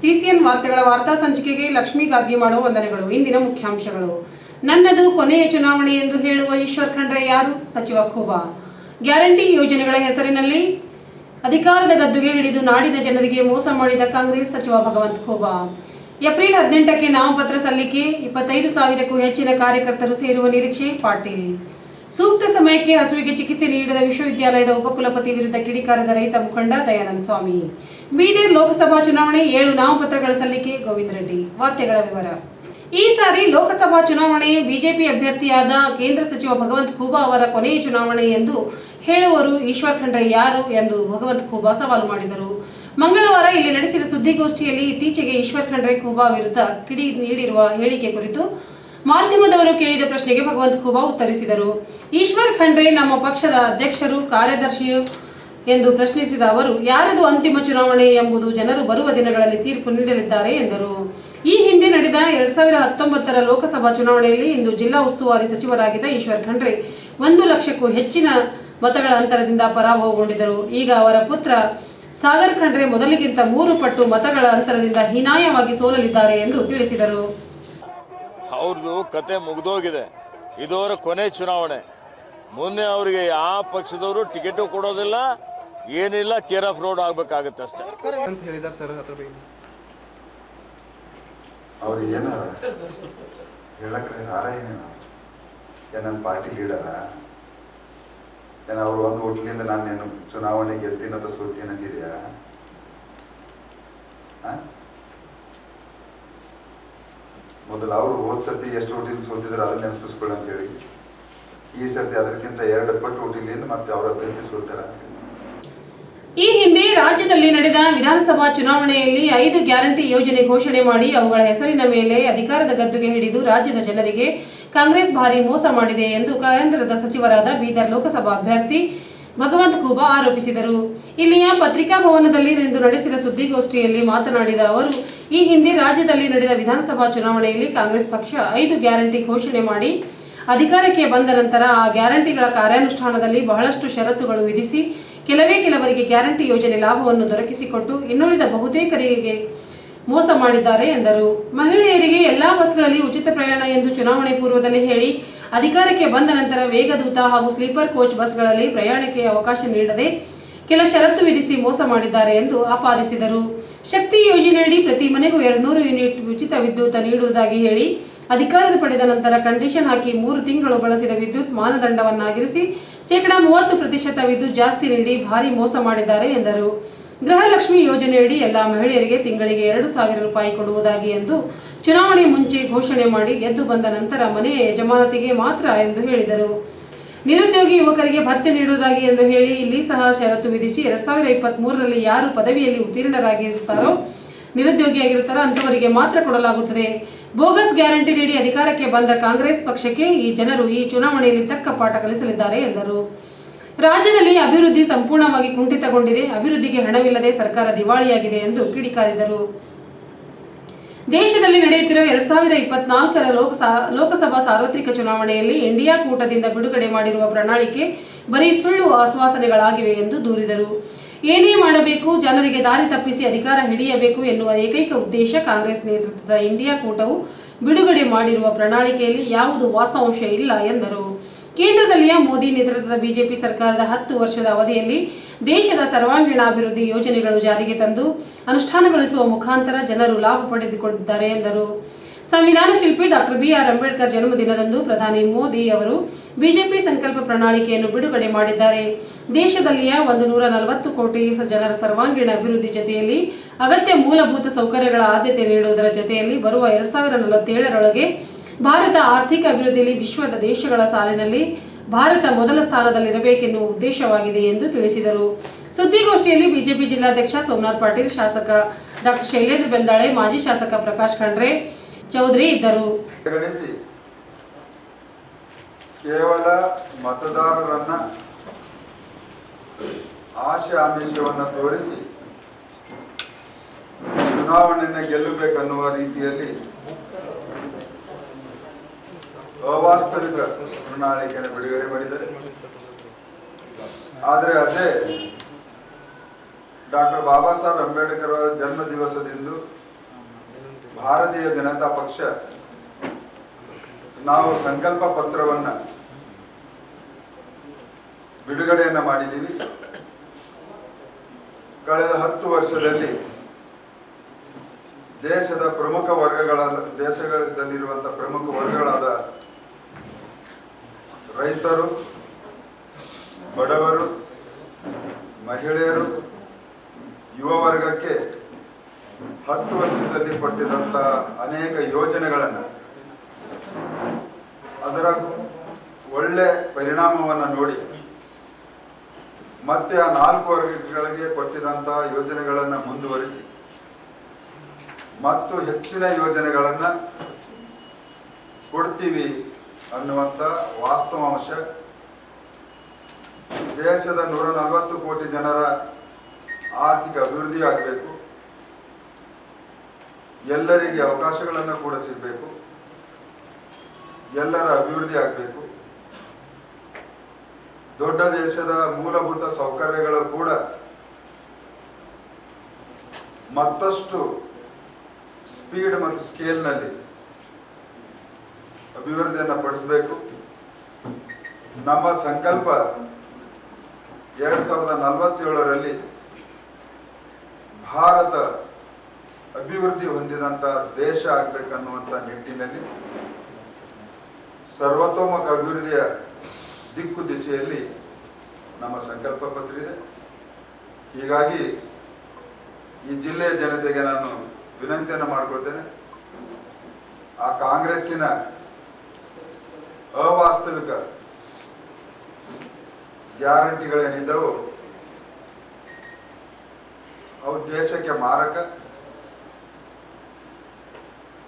CCN ವಾರ್ತೆಗಳ ವಾರ್ತಾ ಸಂಚಿಕೆಗೆ ಲಕ್ಷ್ಮೀ ಗಾದ್ಗೆ ಮಾಡುವ ವಂದನೆಗಳು. ಇಂದಿನ ಮುಖ್ಯಾಂಶಗಳು. ನನ್ನದು ಕೊನೆಯ ಚುನಾವಣೆ ಎಂದು ಹೇಳುವ ಈಶ್ವರ್ ಖಂಡ್ರೆ ಯಾರು? ಸಚಿವ ಖೋಬಾ. ಗ್ಯಾರಂಟಿ ಯೋಜನೆಗಳ ಹೆಸರಿನಲ್ಲಿ ಅಧಿಕಾರದ ಗದ್ದುಗೆ ಹಿಡಿದು ನಾಡಿನ ಜನರಿಗೆ ಮೋಸ ಮಾಡಿದ ಕಾಂಗ್ರೆಸ್ ಸಚಿವ ಭಗವಂತ್ ಖೋಬಾ. ಏಪ್ರಿಲ್ ಹದಿನೆಂಟಕ್ಕೆ ನಾಮಪತ್ರ ಸಲ್ಲಿಕೆ, ಇಪ್ಪತ್ತೈದು ಸಾವಿರಕ್ಕೂ ಹೆಚ್ಚಿನ ಕಾರ್ಯಕರ್ತರು ಸೇರುವ ನಿರೀಕ್ಷೆ, ಪಾಟೀಲ್. ಸೂಕ್ತ ಸಮಯಕ್ಕೆ ಹಸುವಿಗೆ ಚಿಕಿತ್ಸೆ ನೀಡಿದ ವಿಶ್ವವಿದ್ಯಾಲಯದ ಉಪಕುಲಪತಿ ವಿರುದ್ಧ ಕಿಡಿಕಾರದ ರೈತ ಮುಖಂಡ ದಯಾನಂದ ಸ್ವಾಮಿ. ಬೀದರ್ ಲೋಕಸಭಾ ಚುನಾವಣೆ ಏಳು ನಾಮಪತ್ರಗಳ ಸಲ್ಲಿಕೆ, ಗೋವಿಂದ ರೆಡ್ಡಿ. ವಾರ್ತೆಗಳ ವಿವರ. ಈ ಸಾರಿ ಲೋಕಸಭಾ ಚುನಾವಣೆ ಬಿಜೆಪಿ ಅಭ್ಯರ್ಥಿಯಾದ ಕೇಂದ್ರ ಸಚಿವ ಭಗವಂತ್ ಖೂಬಾ ಅವರ ಕೊನೆಯ ಚುನಾವಣೆ ಎಂದು ಹೇಳುವರು ಈಶ್ವರ್ ಖಂಡ್ರೆ ಯಾರು ಎಂದು ಭಗವಂತ್ ಖೂಬಾ ಸವಾಲು ಮಾಡಿದರು. ಮಂಗಳವಾರ ಇಲ್ಲಿ ನಡೆಸಿದ ಸುದ್ದಿಗೋಷ್ಠಿಯಲ್ಲಿ ಇತ್ತೀಚೆಗೆ ಈಶ್ವರ್ ಖಂಡ್ರೆ ಖೂಬಾ ವಿರುದ್ಧ ಕಿಡಿ ನೀಡಿರುವ ಹೇಳಿಕೆ ಕುರಿತು ಮಾಧ್ಯಮದವರು ಕೇಳಿದ ಪ್ರಶ್ನೆಗೆ ಭಗವಂತ್ ಖೂಬಾ ಉತ್ತರಿಸಿದರು. ಈಶ್ವರ್ ಖಂಡ್ರೆ ನಮ್ಮ ಪಕ್ಷದ ಅಧ್ಯಕ್ಷರು, ಕಾರ್ಯದರ್ಶಿಯು ಎಂದು ಪ್ರಶ್ನಿಸಿದ ಅವರು, ಯಾರದು ಅಂತಿಮ ಚುನಾವಣೆ ಎಂಬುದು ಜನರು ಬರುವ ದಿನಗಳಲ್ಲಿ ತೀರ್ಪು ನೀಡಲಿದ್ದಾರೆ ಎಂದರು. ಈ ಹಿಂದೆ ನಡೆದ ಎರಡ್ ಸಾವಿರ ಹತ್ತೊಂಬತ್ತರ ಲೋಕಸಭಾ ಚುನಾವಣೆಯಲ್ಲಿ ಇಂದು ಜಿಲ್ಲಾ ಉಸ್ತುವಾರಿ ಸಚಿವರಾಗಿದ್ದ ಈಶ್ವರ್ ಖಂಡ್ರೆ ಒಂದು ಲಕ್ಷಕ್ಕೂ ಹೆಚ್ಚಿನ ಮತಗಳ ಅಂತರದಿಂದ ಪರಾಭವಗೊಂಡಿದ್ದರು. ಈಗ ಅವರ ಪುತ್ರ ಸಾಗರ್ ಖಂಡ್ರೆ ಮೊದಲಿಗಿಂತ ಮೂರು ಪಟ್ಟು ಮತಗಳ ಅಂತರದಿಂದ ಹೀನಾಯವಾಗಿ ಸೋಲಲಿದ್ದಾರೆ ಎಂದು ತಿಳಿಸಿದರು. ಅವ್ರದ್ದು ಕತೆ ಮುಗಿದೋಗಿದೆ. ಇದು ಅವರ ಕೊನೆ ಚುನಾವಣೆ. ಮೊನ್ನೆ ಅವರಿಗೆ ಯಾವ ಪಕ್ಷದವರು ಟಿಕೆಟು ಕೊಡೋದಿಲ್ಲ ಏನಿಲ್ಲ ಕೇರ್ ಆಫ್ ರೋಡ್ ಆಗ್ಬೇಕಾಗತ್ತೆ ಅಷ್ಟೇ. ಅಂತ ಹೇಳಿದಾರೆ ಸರ್ ಅದ್ರ ಬಗ್ಗೆ? ಅವ್ರು ಏನಾರ ಹೇಳಕ್ರೆ ಆರ ಏನೇನ? ನನ್ನ ಪಾರ್ಟಿ ಲೀಡರ ಏನ ಅವ್ರು ಒಂದು ಹೋಟ್ಲಿಂದ ಏನು ಚುನಾವಣೆ ಗೆದ್ದಿನಂತ ಸೋತೀನಿ ಅಂತಿದ್ಯಾ? ಆ? ಮೊದಲು ಅವರು ಹೋದ ಸರ್ತಿ ಎಷ್ಟು ಹೋಟಿಲ್ ಸೋತಿದ್ರು ಅದನ್ನ ನೆನಪಿಸ್ಕೊಳ್ಳಿ ಅಂತ ಹೇಳಿ. ಈ ಸರ್ತಿ ಅದಕ್ಕಿಂತ ಎರಡು ಪಟ್ಟು ಹೋಟಿಲಿಂದ ಮತ್ತೆ ಅವ್ರ ಅಭ್ಯರ್ಥಿ ಸೋತಾರ ಅಂತ ಹೇಳಿ ಈ ಹಿಂದೆ ರಾಜ್ಯದಲ್ಲಿ ನಡೆದ ವಿಧಾನಸಭಾ ಚುನಾವಣೆಯಲ್ಲಿ ಐದು ಗ್ಯಾರಂಟಿ ಯೋಜನೆ ಘೋಷಣೆ ಮಾಡಿ ಅವುಗಳ ಹೆಸರಿನ ಮೇಲೆ ಅಧಿಕಾರದ ಗದ್ದುಗೆ ಹಿಡಿದು ರಾಜ್ಯದ ಜನರಿಗೆ ಕಾಂಗ್ರೆಸ್ ಭಾರಿ ಮೋಸ ಮಾಡಿದೆ ಎಂದು ಕೇಂದ್ರದ ಸಚಿವರಾದ ಬೀದರ್ ಲೋಕಸಭಾ ಅಭ್ಯರ್ಥಿ ಭಗವಂತ ಖೂಬಾ ಆರೋಪಿಸಿದರು. ಇಲ್ಲಿಯ ಪತ್ರಿಕಾ ಭವನದಲ್ಲಿ ಇಂದು ನಡೆಸಿದ ಸುದ್ದಿಗೋಷ್ಠಿಯಲ್ಲಿ ಮಾತನಾಡಿದ ಅವರು, ಈ ಹಿಂದೆ ರಾಜ್ಯದಲ್ಲಿ ನಡೆದ ವಿಧಾನಸಭಾ ಚುನಾವಣೆಯಲ್ಲಿ ಕಾಂಗ್ರೆಸ್ ಪಕ್ಷ ಐದು ಗ್ಯಾರಂಟಿ ಘೋಷಣೆ ಮಾಡಿ ಅಧಿಕಾರಕ್ಕೆ ಬಂದ ನಂತರ ಆ ಗ್ಯಾರಂಟಿಗಳ ಕಾರ್ಯಾನುಷ್ಠಾನದಲ್ಲಿ ಬಹಳಷ್ಟು ಷರತ್ತುಗಳು ವಿಧಿಸಿ ಕೆಲವೇ ಕೆಲವರಿಗೆ ಗ್ಯಾರಂಟಿ ಯೋಜನೆ ಲಾಭವನ್ನು ದೊರಕಿಸಿಕೊಟ್ಟು ಇನ್ನುಳಿದ ಬಹುತೇಕರಿಗೆ ಮೋಸ ಮಾಡಿದ್ದಾರೆ ಎಂದರು. ಮಹಿಳೆಯರಿಗೆ ಎಲ್ಲಾ ಬಸ್ಗಳಲ್ಲಿ ಉಚಿತ ಪ್ರಯಾಣ ಎಂದು ಚುನಾವಣೆ ಪೂರ್ವದಲ್ಲಿ ಹೇಳಿ, ಅಧಿಕಾರಕ್ಕೆ ಬಂದ ನಂತರ ವೇಗದೂತ ಹಾಗೂ ಸ್ಲೀಪರ್ ಕೋಚ್ ಬಸ್ಗಳಲ್ಲಿ ಪ್ರಯಾಣಕ್ಕೆ ಅವಕಾಶ ನೀಡದೆ ಕೆಲ ಷರತ್ತು ವಿಧಿಸಿ ಮೋಸ ಮಾಡಿದ್ದಾರೆ ಎಂದು ಆಪಾದಿಸಿದರು. ಶಕ್ತಿ ಯೋಜನೆಯಡಿ ಪ್ರತಿ ಮನೆಗೂ ಎರಡ್ನೂರು ಯೂನಿಟ್ ಉಚಿತ ವಿದ್ಯುತ್ ನೀಡುವುದಾಗಿ ಹೇಳಿ ಅಧಿಕಾರದ ಪಡೆದ ನಂತರ ಕಂಡೀಷನ್ ಹಾಕಿ ಮೂರು ತಿಂಗಳು ಬಳಸಿದ ವಿದ್ಯುತ್ ಮಾನದಂಡವನ್ನಾಗಿರಿಸಿ ಶೇಕಡಾ ಮೂವತ್ತು ಪ್ರತಿಶತ ವಿದ್ಯುತ್ ಜಾಸ್ತಿ ನೀಡಿ ಭಾರಿ ಮೋಸ ಮಾಡಿದ್ದಾರೆ ಎಂದರು. ಗೃಹಲಕ್ಷ್ಮಿ ಯೋಜನೆಯಡಿ ಎಲ್ಲ ಮಹಿಳೆಯರಿಗೆ ತಿಂಗಳಿಗೆ ಎರಡು ಸಾವಿರ ರೂಪಾಯಿ ಕೊಡುವುದಾಗಿ ಎಂದು ಚುನಾವಣೆ ಮುಂಚೆ ಘೋಷಣೆ ಮಾಡಿ ಗೆದ್ದು ಬಂದ ನಂತರ ಮನೆಯ ಯಜಮಾನತಿಗೆ ಮಾತ್ರ ಎಂದು ಹೇಳಿದರು. ನಿರುದ್ಯೋಗಿ ಯುವಕರಿಗೆ ಭತ್ಯೆ ನೀಡುವುದಾಗಿ ಎಂದು ಹೇಳಿ ಇಲ್ಲಿ ಸಹ ಷರತ್ತು ವಿಧಿಸಿ ಎರಡ್ ಸಾವಿರ ಇಪ್ಪತ್ತ್ ಮೂರರಲ್ಲಿ ಯಾರು ಪದವಿಯಲ್ಲಿ ಉತ್ತೀರ್ಣರಾಗಿರುತ್ತಾರೋ, ನಿರುದ್ಯೋಗಿಯಾಗಿರುತ್ತಾರೋ ಅಂಥವರಿಗೆ ಮಾತ್ರ ಕೊಡಲಾಗುತ್ತದೆ. ಬೋಗಸ್ ಗ್ಯಾರಂಟಿ ನೀಡಿ ಅಧಿಕಾರಕ್ಕೆ ಬಂದ ಕಾಂಗ್ರೆಸ್ ಪಕ್ಷಕ್ಕೆ ಈ ಜನರು ಈ ಚುನಾವಣೆಯಲ್ಲಿ ತಕ್ಕ ಪಾಠ ಕಲಿಸಲಿದ್ದಾರೆ ಎಂದರು. ರಾಜ್ಯದಲ್ಲಿ ಅಭಿವೃದ್ಧಿ ಸಂಪೂರ್ಣವಾಗಿ ಕುಂಠಿತಗೊಂಡಿದೆ. ಅಭಿವೃದ್ಧಿಗೆ ಹಣವಿಲ್ಲದೆ ಸರ್ಕಾರ ದಿವಾಳಿಯಾಗಿದೆ ಎಂದು ಕಿಡಿಕಾರಿದರು. ದೇಶದಲ್ಲಿ ನಡೆಯುತ್ತಿರುವ ಎರಡ್ ಸಾವಿರ ಇಪ್ಪತ್ನಾಲ್ಕರ ಲೋಕಸಾ ಲೋಕಸಭಾ ಸಾರ್ವತ್ರಿಕ ಚುನಾವಣೆಯಲ್ಲಿ ಇಂಡಿಯಾ ಕೂಟದಿಂದ ಬಿಡುಗಡೆ ಮಾಡಿರುವ ಪ್ರಣಾಳಿಕೆ ಬರೀ ಸುಳ್ಳು ಆಶ್ವಾಸನೆಗಳಾಗಿವೆ ಎಂದು ದೂರಿದರು. ಏನೇ ಮಾಡಬೇಕು, ಜನರಿಗೆ ದಾರಿ ತಪ್ಪಿಸಿ ಅಧಿಕಾರ ಹಿಡಿಯಬೇಕು ಎನ್ನುವ ಏಕೈಕ ಉದ್ದೇಶ ಕಾಂಗ್ರೆಸ್ ನೇತೃತ್ವದ ಇಂಡಿಯಾ ಕೂಟವು ಬಿಡುಗಡೆ ಮಾಡಿರುವ ಪ್ರಣಾಳಿಕೆಯಲ್ಲಿ ಯಾವುದು ವಾಸ್ತವಾಂಶ ಇಲ್ಲ ಎಂದರು. ಕೇಂದ್ರದಲ್ಲಿಯ ಮೋದಿ ನೇತೃತ್ವದ ಬಿಜೆಪಿ ಸರ್ಕಾರದ ಹತ್ತು ವರ್ಷದ ಅವಧಿಯಲ್ಲಿ ದೇಶದ ಸರ್ವಾಂಗೀಣ ಅಭಿವೃದ್ಧಿ ಯೋಜನೆಗಳು ಜಾರಿಗೆ ತಂದು ಅನುಷ್ಠಾನಗೊಳಿಸುವ ಮುಖಾಂತರ ಜನರು ಲಾಭ ಪಡೆದುಕೊಂಡಿದ್ದಾರೆ ಎಂದರು. ಸಂವಿಧಾನ ಶಿಲ್ಪಿ ಡಾಕ್ಟರ್ ಬಿಆರ್ ಅಂಬೇಡ್ಕರ್ ಜನ್ಮದಿನದಂದು ಪ್ರಧಾನಿ ಮೋದಿ ಅವರು ಬಿಜೆಪಿ ಸಂಕಲ್ಪ ಪ್ರಣಾಳಿಕೆಯನ್ನು ಬಿಡುಗಡೆ ಮಾಡಿದ್ದಾರೆ. ದೇಶದಲ್ಲಿಯ ಒಂದು ನೂರ ನಲವತ್ತು ಕೋಟಿ ಜನರ ಸರ್ವಾಂಗೀಣ ಅಭಿವೃದ್ಧಿ ಜೊತೆಯಲ್ಲಿ ಅಗತ್ಯ ಮೂಲಭೂತ ಸೌಕರ್ಯಗಳ ಆದ್ಯತೆ ನೀಡುವುದರ ಜೊತೆಯಲ್ಲಿ ಬರುವ ಎರಡ್ ಸಾವಿರ ನಲವತ್ತೇಳರೊಳಗೆ ಭಾರತ ಆರ್ಥಿಕ ಅಭಿವೃದ್ಧಿಯಲ್ಲಿ ವಿಶ್ವದ ದೇಶಗಳ ಸಾಲಿನಲ್ಲಿ ಭಾರತ ಮೊದಲ ಸ್ಥಾನದಲ್ಲಿರಬೇಕೆನ್ನುವ ಉದ್ದೇಶವಾಗಿದೆ ಎಂದು ತಿಳಿಸಿದರು. ಸುದ್ದಿಗೋಷ್ಠಿಯಲ್ಲಿ ಬಿಜೆಪಿ ಜಿಲ್ಲಾಧ್ಯಕ್ಷ ಸೋಮನಾಥ್ ಪಾಟೀಲ್ ಶಾಸಕ ಡಾಕ್ಟರ್ ಶೈಲೇಂದ್ರ ಬೆಂದಾಳೆ, ಮಾಜಿ ಶಾಸಕ ಪ್ರಕಾಶ್ ಖಂಡ್ರೆ ಚೌಧರಿ ಇದ್ದರು. ಕೇವಲ ಮತದಾರರನ್ನ ಆಶೆ ಆಮಿಷವನ್ನ ತೋರಿಸಿ ಚುನಾವಣೆಯನ್ನ ಗೆಲ್ಲಬೇಕನ್ನುವ ರೀತಿಯಲ್ಲಿ ಅವಾಸ್ತವಿಕ ಪ್ರಣಾಳಿಕೆಯನ್ನು ಬಿಡುಗಡೆ ಮಾಡಿದ್ದಾರೆ. ಆದರೆ ಅದೇ ಡಾಕ್ಟರ್ ಬಾಬಾ ಸಾಹೇಬ್ ಅಂಬೇಡ್ಕರ್ ಅವರ ಜನ್ಮ ದಿವಸದಿಂದ ಭಾರತೀಯ ಜನತಾ ಪಕ್ಷ ನಾವು ಸಂಕಲ್ಪ ಪತ್ರವನ್ನ ಬಿಡುಗಡೆಯನ್ನ ಮಾಡಿದ್ದೀವಿ. ಕಳೆದ ಹತ್ತು ವರ್ಷದಲ್ಲಿ ದೇಶದ ಪ್ರಮುಖ ವರ್ಗಗಳ ದೇಶದಲ್ಲಿರುವಂಥ ಪ್ರಮುಖ ವರ್ಗಗಳಾದ ರೈತರು, ಬಡವರು, ಮಹಿಳೆಯರು, ಯುವ ವರ್ಗಕ್ಕೆ ಹತ್ತು ವರ್ಷದಲ್ಲಿ ಕೊಟ್ಟಿದಂತ ಅನೇಕ ಯೋಜನೆಗಳನ್ನು ಅದರ ಒಳ್ಳೆ ಪರಿಣಾಮವನ್ನು ನೋಡಿ ಮತ್ತೆ ಆ ನಾಲ್ಕು ವರ್ಗಗಳಿಗೆ ಕೊಟ್ಟಿದಂತ ಯೋಜನೆಗಳನ್ನು ಮುಂದುವರಿಸಿ ಮತ್ತು ಹೆಚ್ಚಿನ ಯೋಜನೆಗಳನ್ನು ಕೊಡ್ತೀವಿ ಅನ್ನುವಂಥ ವಾಸ್ತವಾಂಶ. ದೇಶದ ನೂರ ನಲವತ್ತು ಕೋಟಿ ಜನರ ಆರ್ಥಿಕ ಅಭಿವೃದ್ಧಿ ಆಗಬೇಕು. ಎಲ್ಲರಿಗೆ ಅವಕಾಶಗಳನ್ನು ಕೂಡ ಸಿಗಬೇಕು. ಎಲ್ಲರ ಅಭಿವೃದ್ಧಿ ಆಗಬೇಕು. ದೊಡ್ಡ ದೇಶದ ಮೂಲಭೂತ ಸೌಕರ್ಯಗಳು ಕೂಡ ಮತ್ತಷ್ಟು ಸ್ಪೀಡ್ ಮತ್ತು ಸ್ಕೇಲ್ನಲ್ಲಿ ಅಭಿವೃದ್ಧಿಯನ್ನು ಪಡಿಸಬೇಕು. ನಮ್ಮ ಸಂಕಲ್ಪ ಎರಡ್ ಸಾವಿರದ ನಲವತ್ತೇಳರಲ್ಲಿ ಭಾರತ ಅಭಿವೃದ್ಧಿ ಹೊಂದಿದಂತ ದೇಶ ಆಗ್ಬೇಕನ್ನುವಂತ ನಿಟ್ಟಿನಲ್ಲಿ ಸರ್ವತೋಮುಖ ಅಭಿವೃದ್ಧಿಯ ದಿಕ್ಕು ದಿಸೆಯಲ್ಲಿ ನಮ್ಮ ಸಂಕಲ್ಪ ಪತ್ರ ಇದೆ. ಹೀಗಾಗಿ ಈ ಜಿಲ್ಲೆಯ ಜನತೆಗೆ ನಾನು ವಿನಂತಿಯನ್ನು ಮಾಡಿಕೊಳ್ತೇನೆ. ಆ ಕಾಂಗ್ರೆಸ್ಸಿನ ಅವಾಸ್ತವಿಕ ಗ್ಯಾರಂಟಿಗಳೇನಿದ್ದವು ಅವು ದೇಶಕ್ಕೆ ಮಾರಕ.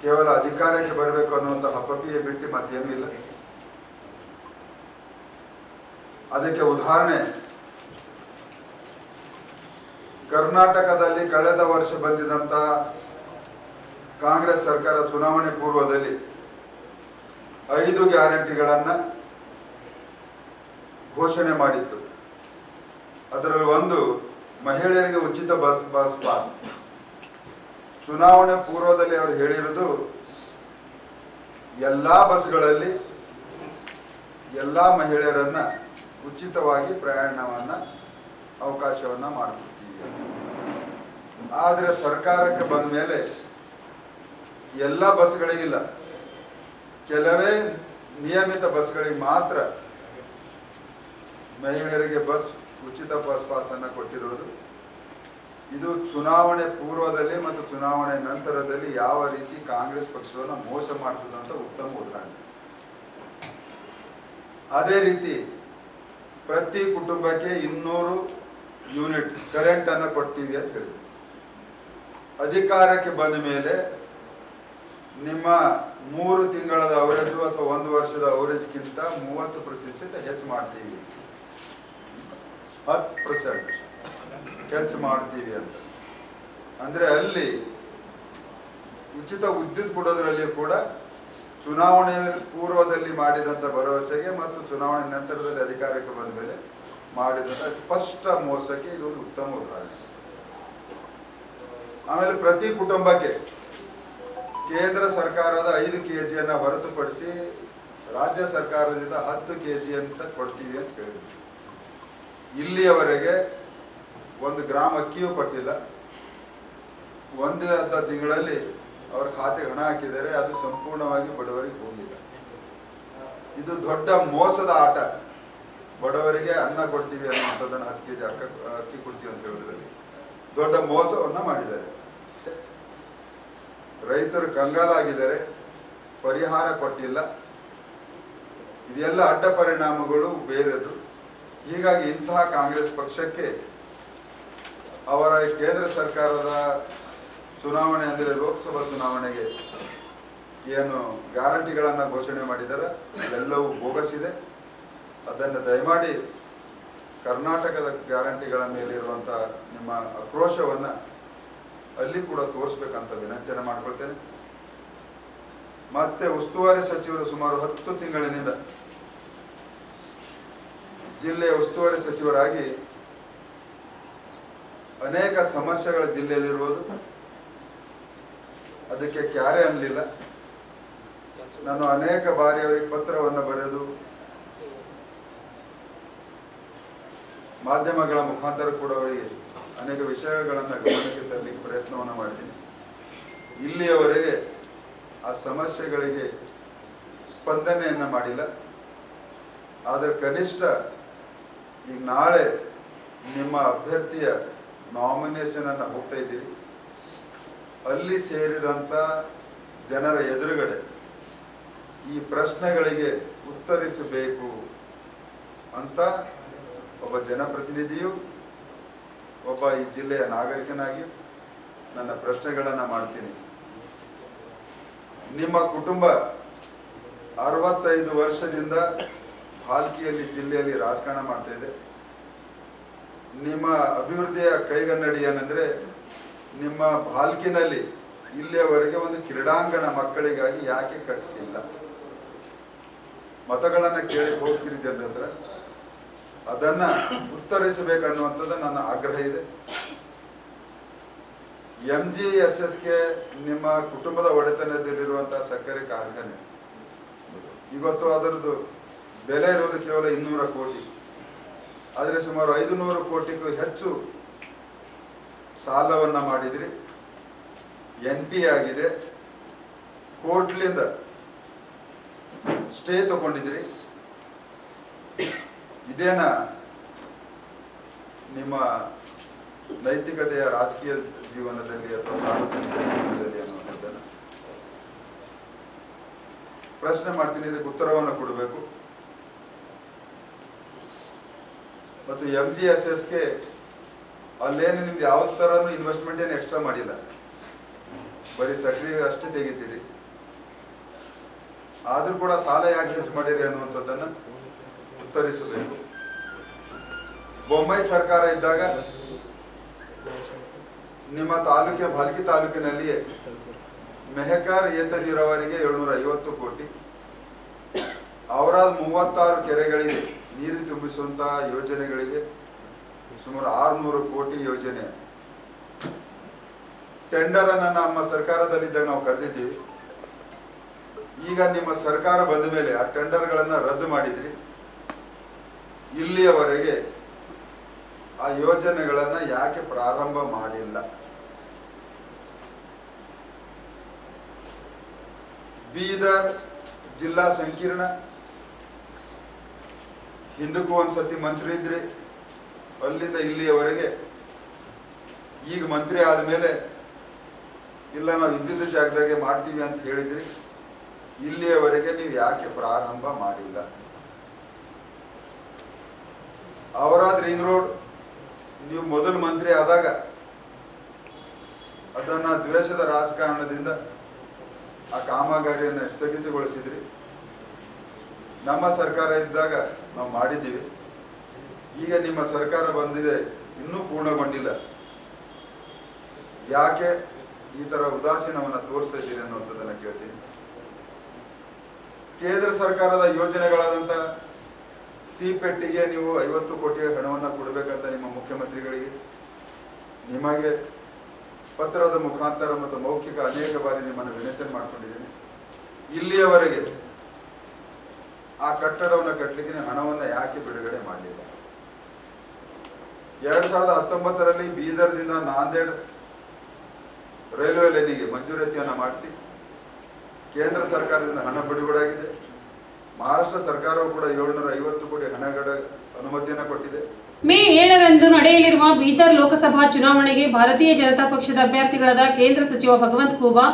ಕೇವಲ ಅಧಿಕಾರಕ್ಕೆ ಬರಬೇಕು ಅನ್ನುವಂಥ ಪ್ರಕ್ರಿಯೆ ಬಿಟ್ಟು ಮತ್ತೇನೂ ಇಲ್ಲ. ಅದಕ್ಕೆ ಉದಾಹರಣೆ. ಕರ್ನಾಟಕದಲ್ಲಿ ಕಳೆದ ವರ್ಷ ಬಂದಿದಂತ ಕಾಂಗ್ರೆಸ್ ಸರ್ಕಾರ ಚುನಾವಣೆ ಪೂರ್ವದಲ್ಲಿ ಐದು ಗ್ಯಾರಂಟಿಗಳನ್ನ ಘೋಷಣೆ ಮಾಡಿತ್ತು. ಅದರಲ್ಲಿ ಒಂದು ಮಹಿಳೆಯರಿಗೆ ಉಚಿತ ಬಸ್ ಬಸ್, ಪಾಸ್. ಚುನಾವಣೆ ಪೂರ್ವದಲ್ಲಿ ಅವರು ಹೇಳಿರುವುದು ಎಲ್ಲಾ ಬಸ್ಗಳಲ್ಲಿ ಎಲ್ಲಾ ಮಹಿಳೆಯರನ್ನ ಉಚಿತವಾಗಿ ಪ್ರಯಾಣವನ್ನ ಅವಕಾಶವನ್ನ ಮಾಡಿಕೊಡ್ತೀವಿ ಆದರೆ ಸರ್ಕಾರಕ್ಕೆ ಬಂದ ಮೇಲೆ ಎಲ್ಲ ಬಸ್ಗಳಿಗಿಲ್ಲ. ಕೆಲವೇ ನಿಯಮಿತ ಬಸ್ಗಳಿಗೆ ಮಾತ್ರ ಮಹಿಳೆಯರಿಗೆ ಬಸ್, ಉಚಿತ ಬಸ್ ಪಾಸ್ ಅನ್ನ ಕೊಟ್ಟಿರೋದು. ಇದು ಚುನಾವಣೆ ಪೂರ್ವದಲ್ಲಿ ಮತ್ತು ಚುನಾವಣೆ ನಂತರದಲ್ಲಿ ಯಾವ ರೀತಿ ಕಾಂಗ್ರೆಸ್ ಪಕ್ಷವನ್ನು ಮೋಸ ಮಾಡ್ತದೆ ಅಂತ ಉತ್ತಮ ಉದಾಹರಣೆ. ಅದೇ ರೀತಿ ಪ್ರತಿ ಕುಟುಂಬಕ್ಕೆ ಇನ್ನೂರು ಯೂನಿಟ್ ಕರೆಂಟ್ ಅನ್ನು ಕೊಡ್ತೀವಿ ಅಂತ ಹೇಳಿದ್ರು. ಅಧಿಕಾರಕ್ಕೆ ಬಂದ ಮೇಲೆ ನಿಮ್ಮ ಮೂರು ತಿಂಗಳದ ಅವರೇಜು ಅಥವಾ ಒಂದು ವರ್ಷದ ಅವರೇಜ್ಗಿಂತ ಮೂವತ್ತು ಪ್ರತಿಶತ ಹೆಚ್ಚು ಮಾಡ್ತೀವಿ. ಹತ್ತು ಪರ್ಸೆಂಟ್ ಹೆಚ್ಚು ಮಾಡ್ತೀವಿ ಅಂತ. ಅಂದ್ರೆ ಅಲ್ಲಿ ಉಚಿತ ವಿದ್ಯುತ್ ಕೊಡೋದ್ರಲ್ಲಿ ಕೂಡ ಚುನಾವಣೆ ಪೂರ್ವದಲ್ಲಿ ಮಾಡಿದಂತ ಭರವಸೆಗೆ ಮತ್ತು ಚುನಾವಣೆ ನಂತರದಲ್ಲಿ ಅಧಿಕಾರಕ್ಕೆ ಬಂದ ಮೇಲೆ ಮಾಡಿದಂತ ಸ್ಪಷ್ಟ ಮೋಸಕ್ಕೆ ಇದು ಉತ್ತಮ ಉದಾಹರಣೆ. ಆಮೇಲೆ ಪ್ರತಿ ಕುಟುಂಬಕ್ಕೆ ಕೇಂದ್ರ ಸರ್ಕಾರದ ಐದು ಕೆ ಜಿಯನ್ನ ಹೊರತುಪಡಿಸಿ ರಾಜ್ಯ ಸರ್ಕಾರದಿಂದ ಹತ್ತು ಕೆ ಜಿ ಅಂತ ಕೊಡ್ತೀವಿ ಅಂತ ಹೇಳಿದ್ರು. ಇಲ್ಲಿಯವರೆಗೆ ಒಂದು ಗ್ರಾಮ್ ಅಕ್ಕಿಯೂ ಕೊಟ್ಟಿಲ್ಲ ಒಂದೇ ಅರ್ಧ ತಿಂಗಳಲ್ಲಿ ಅವರ ಖಾತೆಗೆ ಹಣ ಹಾಕಿದ್ದಾರೆ, ಅದು ಸಂಪೂರ್ಣವಾಗಿ ಬಡವರಿಗೆ ಹೋಗಿಲ್ಲ. ಇದು ದೊಡ್ಡ ಮೋಸದ ಆಟ. ಬಡವರಿಗೆ ಅನ್ನ ಕೊಡ್ತೀವಿ ಅನ್ನೋಂಥದ್ದನ್ನು ಹತ್ತು ಕೆ ಜಿ ಅಕ್ಕ ಅಕ್ಕಿ ಕೊಡ್ತೀವಿ ಅಂತ ಹೇಳೋದ್ರಲ್ಲಿ ದೊಡ್ಡ ಮೋಸವನ್ನ ಮಾಡಿದ್ದಾರೆ. ರೈತರು ಕಂಗಾಲಾಗಿದ್ದಾರೆ, ಪರಿಹಾರ ಕೊಟ್ಟಿಲ್ಲ. ಇದೆಲ್ಲ ಅಡ್ಡ ಪರಿಣಾಮಗಳು ಬೇರೆದು. ಹೀಗಾಗಿ ಇಂತಹ ಕಾಂಗ್ರೆಸ್ ಪಕ್ಷಕ್ಕೆ ಅವರ ಕೇಂದ್ರ ಸರ್ಕಾರದ ಚುನಾವಣೆ ಅಂದರೆ ಲೋಕಸಭಾ ಚುನಾವಣೆಗೆ ಏನು ಗ್ಯಾರಂಟಿಗಳನ್ನು ಘೋಷಣೆ ಮಾಡಿದ್ದಾರೆ. ಅದೆಲ್ಲವೂ ಬೋಗಸಿದೆ ಅದನ್ನು ದಯಮಾಡಿ ಕರ್ನಾಟಕದ ಗ್ಯಾರಂಟಿಗಳ ಮೇಲಿರುವಂಥ ನಿಮ್ಮ ಆಕ್ರೋಶವನ್ನು ಅಲ್ಲಿ ಕೂಡ ತೋರಿಸ್ಬೇಕಂತ ವಿನಂತಿಯನ್ನು ಮಾಡ್ಕೊಳ್ತೇನೆ. ಮತ್ತೆ ಉಸ್ತುವಾರಿ ಸಚಿವರು ಸುಮಾರು ಹತ್ತು ತಿಂಗಳಿನಿಂದ ಜಿಲ್ಲೆಯ ಉಸ್ತುವಾರಿ ಸಚಿವರಾಗಿ ಅನೇಕ ಸಮಸ್ಯೆಗಳ ಜಿಲ್ಲೆಯಲ್ಲಿರುವುದು. ಅದಕ್ಕೆ ಕ್ಯಾರೆ ಅನ್ನಲಿಲ್ಲ. ನಾನು ಅನೇಕ ಬಾರಿ ಅವರಿಗೆ ಪತ್ರವನ್ನು ಬರೆದು, ಮಾಧ್ಯಮಗಳ ಮುಖಾಂತರ ಕೂಡ ಅವರಿಗೆ ಅನೇಕ ವಿಷಯಗಳನ್ನು ಗಮನಕ್ಕೆ ತರಲಿಕ್ಕೆ ಪ್ರಯತ್ನವನ್ನು ಮಾಡಿದ್ದೀನಿ. ಇಲ್ಲಿಯವರೆಗೆ ಆ ಸಮಸ್ಯೆಗಳಿಗೆ ಸ್ಪಂದನೆಯನ್ನು ಮಾಡಿಲ್ಲ. ಆದರೆ ಕನಿಷ್ಠ ಈ ನಾಳೆ ನಿಮ್ಮ ಅಭ್ಯರ್ಥಿಯ ನಾಮಿನೇಷನ್ ಅನ್ನು ಹೋಗ್ತಾ ಇದ್ದೀರಿ ಅಲ್ಲಿ ಸೇರಿದಂಥ ಜನರ ಎದುರುಗಡೆ ಈ ಪ್ರಶ್ನೆಗಳಿಗೆ ಉತ್ತರಿಸಬೇಕು ಅಂತ ಒಬ್ಬ ಜನಪ್ರತಿನಿಧಿಯು, ಒಬ್ಬ ಈ ಜಿಲ್ಲೆಯ ನಾಗರಿಕನಾಗಿ ನನ್ನ ಪ್ರಶ್ನೆಗಳನ್ನು ಮಾಡ್ತೀನಿ. ನಿಮ್ಮ ಕುಟುಂಬ ಅರವತ್ತೈದು ವರ್ಷದಿಂದ ಭಾಲ್ಕಿಯಲ್ಲಿ ಜಿಲ್ಲೆಯಲ್ಲಿ ರಾಜಕಾರಣ ಮಾಡ್ತಾ ಇದೆ. ನಿಮ್ಮ ಅಭಿವೃದ್ಧಿಯ ಕೈಗನ್ನಡಿ ಏನಂದ್ರೆ ನಿಮ್ಮ ಬಾಲ್ಕಿನಲ್ಲಿ ಇಲ್ಲಿಯವರೆಗೆ ಒಂದು ಕ್ರೀಡಾಂಗಣ ಮಕ್ಕಳಿಗಾಗಿ ಯಾಕೆ ಕಟ್ಟಿಸಿಲ್ಲ? ಮತಗಳನ್ನ ಕೇಳಿ ಹೋಗ್ತೀರಿ ಜನರ ಹತ್ರ. ಅದನ್ನ ಉತ್ತರಿಸಬೇಕನ್ನುವಂಥದ್ದು ನನ್ನ ಆಗ್ರಹ ಇದೆ. ಎಂ ಜಿ ಎಸ್ ಎಸ್ಗೆ ನಿಮ್ಮ ಕುಟುಂಬದ ಒಡೆತನದಲ್ಲಿರುವಂತಹ ಸಕ್ಕರೆ ಕಾರ್ಖಾನೆ. ಇವತ್ತು ಅದರದ್ದು ಬೆಲೆ ಇರೋದು ಕೇವಲ ಇನ್ನೂರ ಕೋಟಿ. ಆದರೆ ಸುಮಾರು ಐದು ನೂರು ಕೋಟಿಗೂ ಹೆಚ್ಚು ಸಾಲವನ್ನು ಮಾಡಿದ್ರಿ. ಎನ್ ಪಿ ಆಗಿದೆ. ಕೋರ್ಟ್ಲಿಂದ ಸ್ಟೇ ತಗೊಂಡಿದ್ರಿ. ಇದೇನ ನಿಮ್ಮ ನೈತಿಕತೆಯ ರಾಜಕೀಯ ಜೀವನದಲ್ಲಿ ಅಥವಾ ಸಾರ್ವಜನಿಕ ಜೀವನದಲ್ಲಿ ಅನ್ನುವಂಥದ್ದನ್ನು? ಪ್ರಶ್ನೆ ಮಾಡ್ತೀನಿ, ಇದಕ್ಕೆ ಉತ್ತರವನ್ನು ಕೊಡಬೇಕು. ಮತ್ತು ಎಂ ಜಿ ಎಸ್ ಎಸ್ಗೆ ಅಲ್ಲೇನು ನಿಮ್ಗೆ ಯಾವ ಥರನೂ ಇನ್ವೆಸ್ಟ್ಮೆಂಟ್ ಏನು ಎಕ್ಸ್ಟ್ರಾ ಮಾಡಿಲ್ಲ. ಬರೀ ಸಕ್ರಿಯ ಅಷ್ಟೇ ತೆಗಿತೀರಿ. ಆದರೂ ಕೂಡ ಸಾಲ ಯಾಕೆ ಹೆಚ್ಚು ಮಾಡಿರಿ ಅನ್ನುವಂಥದ್ದನ್ನ ಉತ್ತರಿಸಬೇಕು. ಬೊಂಬೈ ಸರ್ಕಾರ ಇದ್ದಾಗ ನಿಮ್ಮ ತಾಲೂಕಿನ ಭಾಲ್ಕಿ ತಾಲೂಕಿನಲ್ಲಿಯೇ ಮೆಹಕಾರ್ ಏತ ನೀರಾವರಿಗೆ ಏಳ್ನೂರ ಐವತ್ತು ಕೋಟಿ. ಅವರಾದ ಮೂವತ್ತಾರು ಕೆರೆಗಳಿಗೆ ನೀರು ತುಂಬಿಸುವಂತಹ ಯೋಜನೆಗಳಿಗೆ ಸುಮಾರು ಆರುನೂರು ಕೋಟಿ ಯೋಜನೆ. ಟೆಂಡರ್ ಅನ್ನ ನಮ್ಮ ಸರ್ಕಾರದಲ್ಲಿದ್ದಾಗ ನಾವು ಕರೆದಿದ್ದೀವಿ. ಈಗ ನಿಮ್ಮ ಸರ್ಕಾರ ಬಂದ ಮೇಲೆ ಆ ಟೆಂಡರ್ಗಳನ್ನ ರದ್ದು ಮಾಡಿದ್ರಿ. ಇಲ್ಲಿಯವರೆಗೆ ಆ ಯೋಜನೆಗಳನ್ನ ಯಾಕೆ ಪ್ರಾರಂಭ ಮಾಡಿಲ್ಲ? ಬೀದರ್ ಜಿಲ್ಲಾ ಸಂಕೀರ್ಣ ಹಿಂದಕ್ಕೂ ಒಂದ್ಸತಿ ಮಂತ್ರಿ ಇದ್ರಿ ಅಲ್ಲಿಂದ ಇಲ್ಲಿಯವರೆಗೆ ಈಗ ಮಂತ್ರಿ ಆದಮೇಲೆ ಇಲ್ಲ, ನಾವು ಇದ್ದಿದ್ದ ಜಾಗದಾಗೆ ಮಾಡ್ತೀವಿ ಅಂತ ಹೇಳಿದ್ರಿ. ಇಲ್ಲಿಯವರೆಗೆ ನೀವು ಯಾಕೆ ಪ್ರಾರಂಭ ಮಾಡಿಲ್ಲ? ಅವರಾದ ರಿಂಗ್ ರೋಡ್, ನೀವು ಮೊದಲು ಮಂತ್ರಿ ಆದಾಗ ಅದನ್ನ ದ್ವೇಷದ ರಾಜಕಾರಣದಿಂದ ಆ ಕಾಮಗಾರಿಯನ್ನು ಸ್ಥಗಿತಗೊಳಿಸಿದ್ರಿ. ನಮ್ಮ ಸರ್ಕಾರ ಇದ್ದಾಗ ನಾವು ಮಾಡಿದ್ದೀವಿ. ಈಗ ನಿಮ್ಮ ಸರ್ಕಾರ ಬಂದಿದೆ, ಇನ್ನೂ ಪೂರ್ಣಗೊಂಡಿಲ್ಲ. ಯಾಕೆ ಈ ತರ ಉದಾಸೀನವನ್ನು ತೋರಿಸ್ತಾ ಇದ್ದೀರಿ ಅನ್ನುವಂಥದ್ದನ್ನ ಕೇಳ್ತೀನಿ. ಕೇಂದ್ರ ಸರ್ಕಾರದ ಯೋಜನೆಗಳಾದಂಥ ಸಿ ಪೆಟ್ಟಿಗೆ ನೀವು ಐವತ್ತು ಕೋಟಿ ಹಣವನ್ನು ಕೊಡಬೇಕಂತ ನಿಮ್ಮ ಮುಖ್ಯಮಂತ್ರಿಗಳಿಗೆ, ನಿಮಗೆ ಪತ್ರದ ಮುಖಾಂತರ ಮತ್ತು ಮೌಖಿಕ ಅನೇಕ ಬಾರಿ ನಿಮ್ಮನ್ನು ವಿನಂತಿ ಮಾಡ್ಕೊಂಡಿದ್ದೀನಿ. ಇಲ್ಲಿಯವರೆಗೆ ಆ ಕಟ್ಟಡವನ್ನು ಕಟ್ಟಲಿಕ್ಕೆ ಹಣವನ್ನು ಯಾಕೆ ಬಿಡುಗಡೆ ಮಾಡಲಿಲ್ಲ? ಎರಡ್ ಸಾವಿರದ ಹತ್ತೊಂಬತ್ತರಲ್ಲಿ ಬೀದರ್ದಿಂದ ನಾಂದೇಡ್ ರೈಲ್ವೆ ಲೈನಿಗೆ ಮಂಜೂರಾತಿಯನ್ನು ಮಾಡಿಸಿ, ಕೇಂದ್ರ ಸರ್ಕಾರದಿಂದ ಹಣ ಬಿಡುಗಡೆಯಾಗಿದೆ ಮಹಾರಾಷ್ಟ್ರ ಸರ್ಕಾರವು ಕೂಡ ಏಳ್ನೂರ ಐವತ್ತು ಕೋಟಿ ಹಣಗಳ ಅನುಮತಿಯನ್ನು ಕೊಟ್ಟಿದೆ. ಮೇ ಏಳರಂದು ನಡೆಯಲಿರುವ ಬೀದರ್ ಲೋಕಸಭಾ ಚುನಾವಣೆಗೆ ಭಾರತೀಯ ಜನತಾ ಪಕ್ಷದ ಅಭ್ಯರ್ಥಿಗಳಾದ ಕೇಂದ್ರ ಸಚಿವ ಭಗವಂತ್ ಖೂಬಾ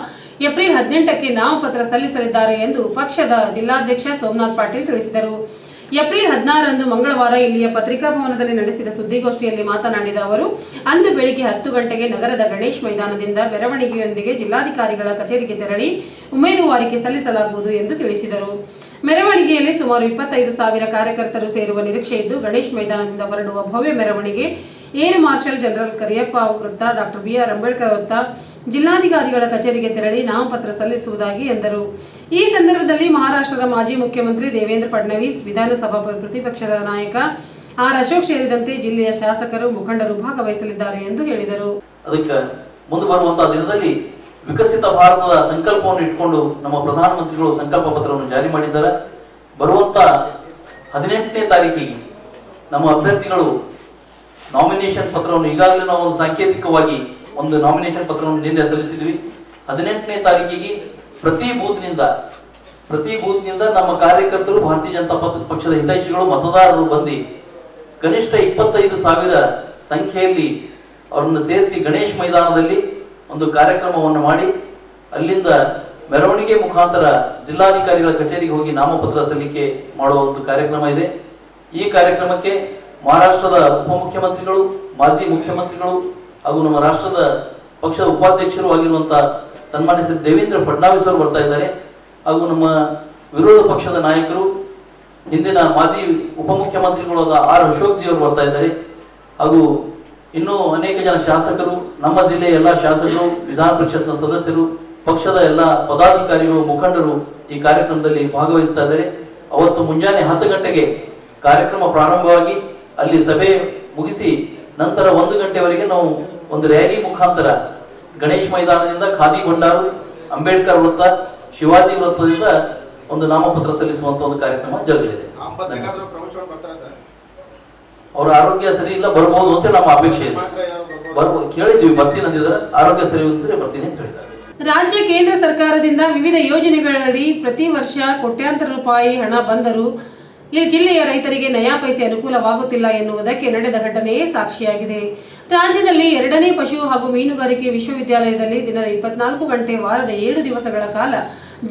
ಏಪ್ರಿಲ್ ಹದಿನೆಂಟಕ್ಕೆ ನಾಮಪತ್ರ ಸಲ್ಲಿಸಲಿದ್ದಾರೆ ಎಂದು ಪಕ್ಷದ ಜಿಲ್ಲಾಧ್ಯಕ್ಷ ಸೋಮನಾಥ್ ಪಾಟೀಲ್ ತಿಳಿಸಿದರು. ಏಪ್ರಿಲ್ ಹದಿನಾರರಂದು ಮಂಗಳವಾರ ಇಲ್ಲಿಯ ಪತ್ರಿಕಾ ಭವನದಲ್ಲಿ ನಡೆಸಿದ ಸುದ್ದಿಗೋಷ್ಠಿಯಲ್ಲಿ ಮಾತನಾಡಿದ ಅವರು, ಅಂದು ಬೆಳಿಗ್ಗೆ ಹತ್ತು ಗಂಟೆಗೆ ನಗರದ ಗಣೇಶ್ ಮೈದಾನದಿಂದ ಮೆರವಣಿಗೆಯೊಂದಿಗೆ ಜಿಲ್ಲಾಧಿಕಾರಿಗಳ ಕಚೇರಿಗೆ ತೆರಳಿ ಉಮೇದುವಾರಿಕೆ ಸಲ್ಲಿಸಲಾಗುವುದು ಎಂದು ತಿಳಿಸಿದರು. ಮೆರವಣಿಗೆಯಲ್ಲಿ ಸುಮಾರು ಇಪ್ಪತ್ತೈದು ಸಾವಿರ ಕಾರ್ಯಕರ್ತರು ಸೇರುವ ನಿರೀಕ್ಷೆ ಇದ್ದು, ಗಣೇಶ್ ಮೈದಾನದಿಂದ ಹೊರಡುವ ಭವ್ಯ ಮೆರವಣಿಗೆ ಏರ್ ಮಾರ್ಷಲ್ ಜನರಲ್ ಕರಿಯಪ್ಪ ವೃತ್ತ ಡಾಕ್ಟರ್ ಬಿಆರ್ ಅಂಬೇಡ್ಕರ್ ವೃತ್ತ ಜಿಲ್ಲಾಧಿಕಾರಿಗಳ ಕಚೇರಿಗೆ ತೆರಳಿ ನಾಮಪತ್ರ ಸಲ್ಲಿಸುವುದಾಗಿ ಎಂದರು. ಈ ಸಂದರ್ಭದಲ್ಲಿ ಮಹಾರಾಷ್ಟ್ರದ ಮಾಜಿ ಮುಖ್ಯಮಂತ್ರಿ ದೇವೇಂದ್ರ ಫಡ್ನವೀಸ್, ವಿಧಾನಸಭಾ ಪ್ರತಿಪಕ್ಷದ ನಾಯಕ ಆರ್ ಅಶೋಕ್ ಸೇರಿದಂತೆ ಜಿಲ್ಲೆಯ ಶಾಸಕರು, ಮುಖಂಡರು ಭಾಗವಹಿಸಲಿದ್ದಾರೆ ಎಂದು ಹೇಳಿದರು. ಅದಕ್ಕೆ ವಿಕಸಿತ ಭಾರತದ ಸಂಕಲ್ಪವನ್ನು ಇಟ್ಕೊಂಡು ನಮ್ಮ ಪ್ರಧಾನಮಂತ್ರಿಗಳು ಸಂಕಲ್ಪ ಪತ್ರವನ್ನು ಜಾರಿ ಮಾಡಿದ್ದಾರೆ. ಬರುವಂತ ಹದಿನೆಂಟನೇ ತಾರೀಕಿಗೆ ನಮ್ಮ ಅಭ್ಯರ್ಥಿಗಳು ನಾಮಿನೇಷನ್ ಪತ್ರವನ್ನು ಈಗಾಗಲೇ ನಾವು ಸಾಂಕೇತಿಕವಾಗಿ ಒಂದು ನಾಮಿನೇಷನ್ ಪತ್ರವನ್ನು ನಿನ್ನೆ ಸಲ್ಲಿಸಿದ್ವಿ. ಹದಿನೆಂಟನೇ ತಾರೀಕಿಗೆ ಪ್ರತಿ ಬೂತ್ನಿಂದ ಪ್ರತಿ ಬೂತ್ನಿಂದ ನಮ್ಮ ಕಾರ್ಯಕರ್ತರು, ಭಾರತೀಯ ಜನತಾ ಪಕ್ಷ- ಪಕ್ಷದ ಹಿತೈಷಿಗಳು, ಮತದಾರರು ಬಂದು ಕನಿಷ್ಠ ಇಪ್ಪತ್ತೈದು ಸಾವಿರ ಸಂಖ್ಯೆಯಲ್ಲಿ ಅವರನ್ನು ಸೇರಿಸಿ ಗಣೇಶ್ ಮೈದಾನದಲ್ಲಿ ಒಂದು ಕಾರ್ಯಕ್ರಮವನ್ನು ಮಾಡಿ, ಅಲ್ಲಿಂದ ಮೆರವಣಿಗೆ ಮುಖಾಂತರ ಜಿಲ್ಲಾಧಿಕಾರಿಗಳ ಕಚೇರಿಗೆ ಹೋಗಿ ನಾಮಪತ್ರ ಸಲ್ಲಿಕೆ ಮಾಡುವ ಒಂದು ಕಾರ್ಯಕ್ರಮ ಇದೆ. ಈ ಕಾರ್ಯಕ್ರಮಕ್ಕೆ ಮಹಾರಾಷ್ಟ್ರದ ಉಪಮುಖ್ಯಮಂತ್ರಿಗಳು, ಮಾಜಿ ಮುಖ್ಯಮಂತ್ರಿಗಳು ಹಾಗೂ ನಮ್ಮ ರಾಷ್ಟ್ರದ ಪಕ್ಷದ ಉಪಾಧ್ಯಕ್ಷರು ಆಗಿರುವಂತಹ ಸನ್ಮಾನಿಸಿದ ದೇವೇಂದ್ರ ಫಡ್ನಾವಿಸ್ ಅವರು ಬರ್ತಾ ಇದ್ದಾರೆ. ಹಾಗೂ ನಮ್ಮ ವಿರೋಧ ಪಕ್ಷದ ನಾಯಕರು, ಹಿಂದಿನ ಮಾಜಿ ಉಪಮುಖ್ಯಮಂತ್ರಿಗಳಾದ ಆರ್ ಅಶೋಕ್ ಜಿ ಅವರು ಬರ್ತಾ ಇದ್ದಾರೆ. ಹಾಗೂ ಇನ್ನೂ ಅನೇಕ ಜನ ಶಾಸಕರು, ನಮ್ಮ ಜಿಲ್ಲೆಯ ಎಲ್ಲ ಶಾಸಕರು, ವಿಧಾನ ಪರಿಷತ್ನ ಸದಸ್ಯರು, ಪಕ್ಷದ ಎಲ್ಲ ಪದಾಧಿಕಾರಿಗಳು, ಮುಖಂಡರು ಈ ಕಾರ್ಯಕ್ರಮದಲ್ಲಿ ಭಾಗವಹಿಸ್ತಾ ಇದ್ದಾರೆ. ಅವತ್ತು ಮುಂಜಾನೆ ಹತ್ತು ಗಂಟೆಗೆ ಕಾರ್ಯಕ್ರಮ ಪ್ರಾರಂಭವಾಗಿ ಅಲ್ಲಿ ಸಭೆ ಮುಗಿಸಿ ನಂತರ ಒಂದು ಗಂಟೆವರೆಗೆ ನಾವು ಒಂದು ರ್ಯಾಲಿ ಮುಖಾಂತರ ಗಣೇಶ್ ಮೈದಾನದಿಂದ ಖಾದಿ ಭಂಡಾರು ಅಂಬೇಡ್ಕರ್ ವೃತ್ತ ಶಿವಾಜಿ ವೃತ್ತದಿಂದ ಒಂದು ನಾಮಪತ್ರ ಸಲ್ಲಿಸುವಂತ ಒಂದು ಕಾರ್ಯಕ್ರಮ ಜರುಗಿದೆ. ಅವರ ಆರೋಗ್ಯ ಸರಿ ಇಲ್ಲ ಬರ್ಬೋದು ಅಂತ ನಮ್ಮ ಅಪೇಕ್ಷೆ ಇದೆ. ಬರ್ಬೋದು? ಕೇಳಿದ್ವಿ ಬರ್ತೀನಿ ಅಂದಿದ್ರೆ ಆರೋಗ್ಯ ಸರಿ ಇದ್ರೆ ಬರ್ತೀನಿ ಅಂತ ಹೇಳಿದ್ದಾರೆ. ರಾಜ್ಯ ಕೇಂದ್ರ ಸರ್ಕಾರದಿಂದ ವಿವಿಧ ಯೋಜನೆಗಳಡಿ ಪ್ರತಿ ವರ್ಷ ಕೋಟ್ಯಾಂತರ ರೂಪಾಯಿ ಹಣ ಬಂದರೂ ಈ ಜಿಲ್ಲೆಯ ರೈತರಿಗೆ ನಯಾ ಪೈಸೆ ಅನುಕೂಲವಾಗುತ್ತಿಲ್ಲ ಎನ್ನುವುದಕ್ಕೆ ನಡೆದ ಘಟನೆಯೇ ಸಾಕ್ಷಿಯಾಗಿದೆ. ರಾಜ್ಯದಲ್ಲಿ ಎರಡನೇ ಪಶು ಹಾಗೂ ಮೀನುಗಾರಿಕೆ ವಿಶ್ವವಿದ್ಯಾಲಯದಲ್ಲಿ ದಿನದ ಇಪ್ಪತ್ನಾಲ್ಕು ಗಂಟೆ ವಾರದ ಏಳು ದಿವಸಗಳ ಕಾಲ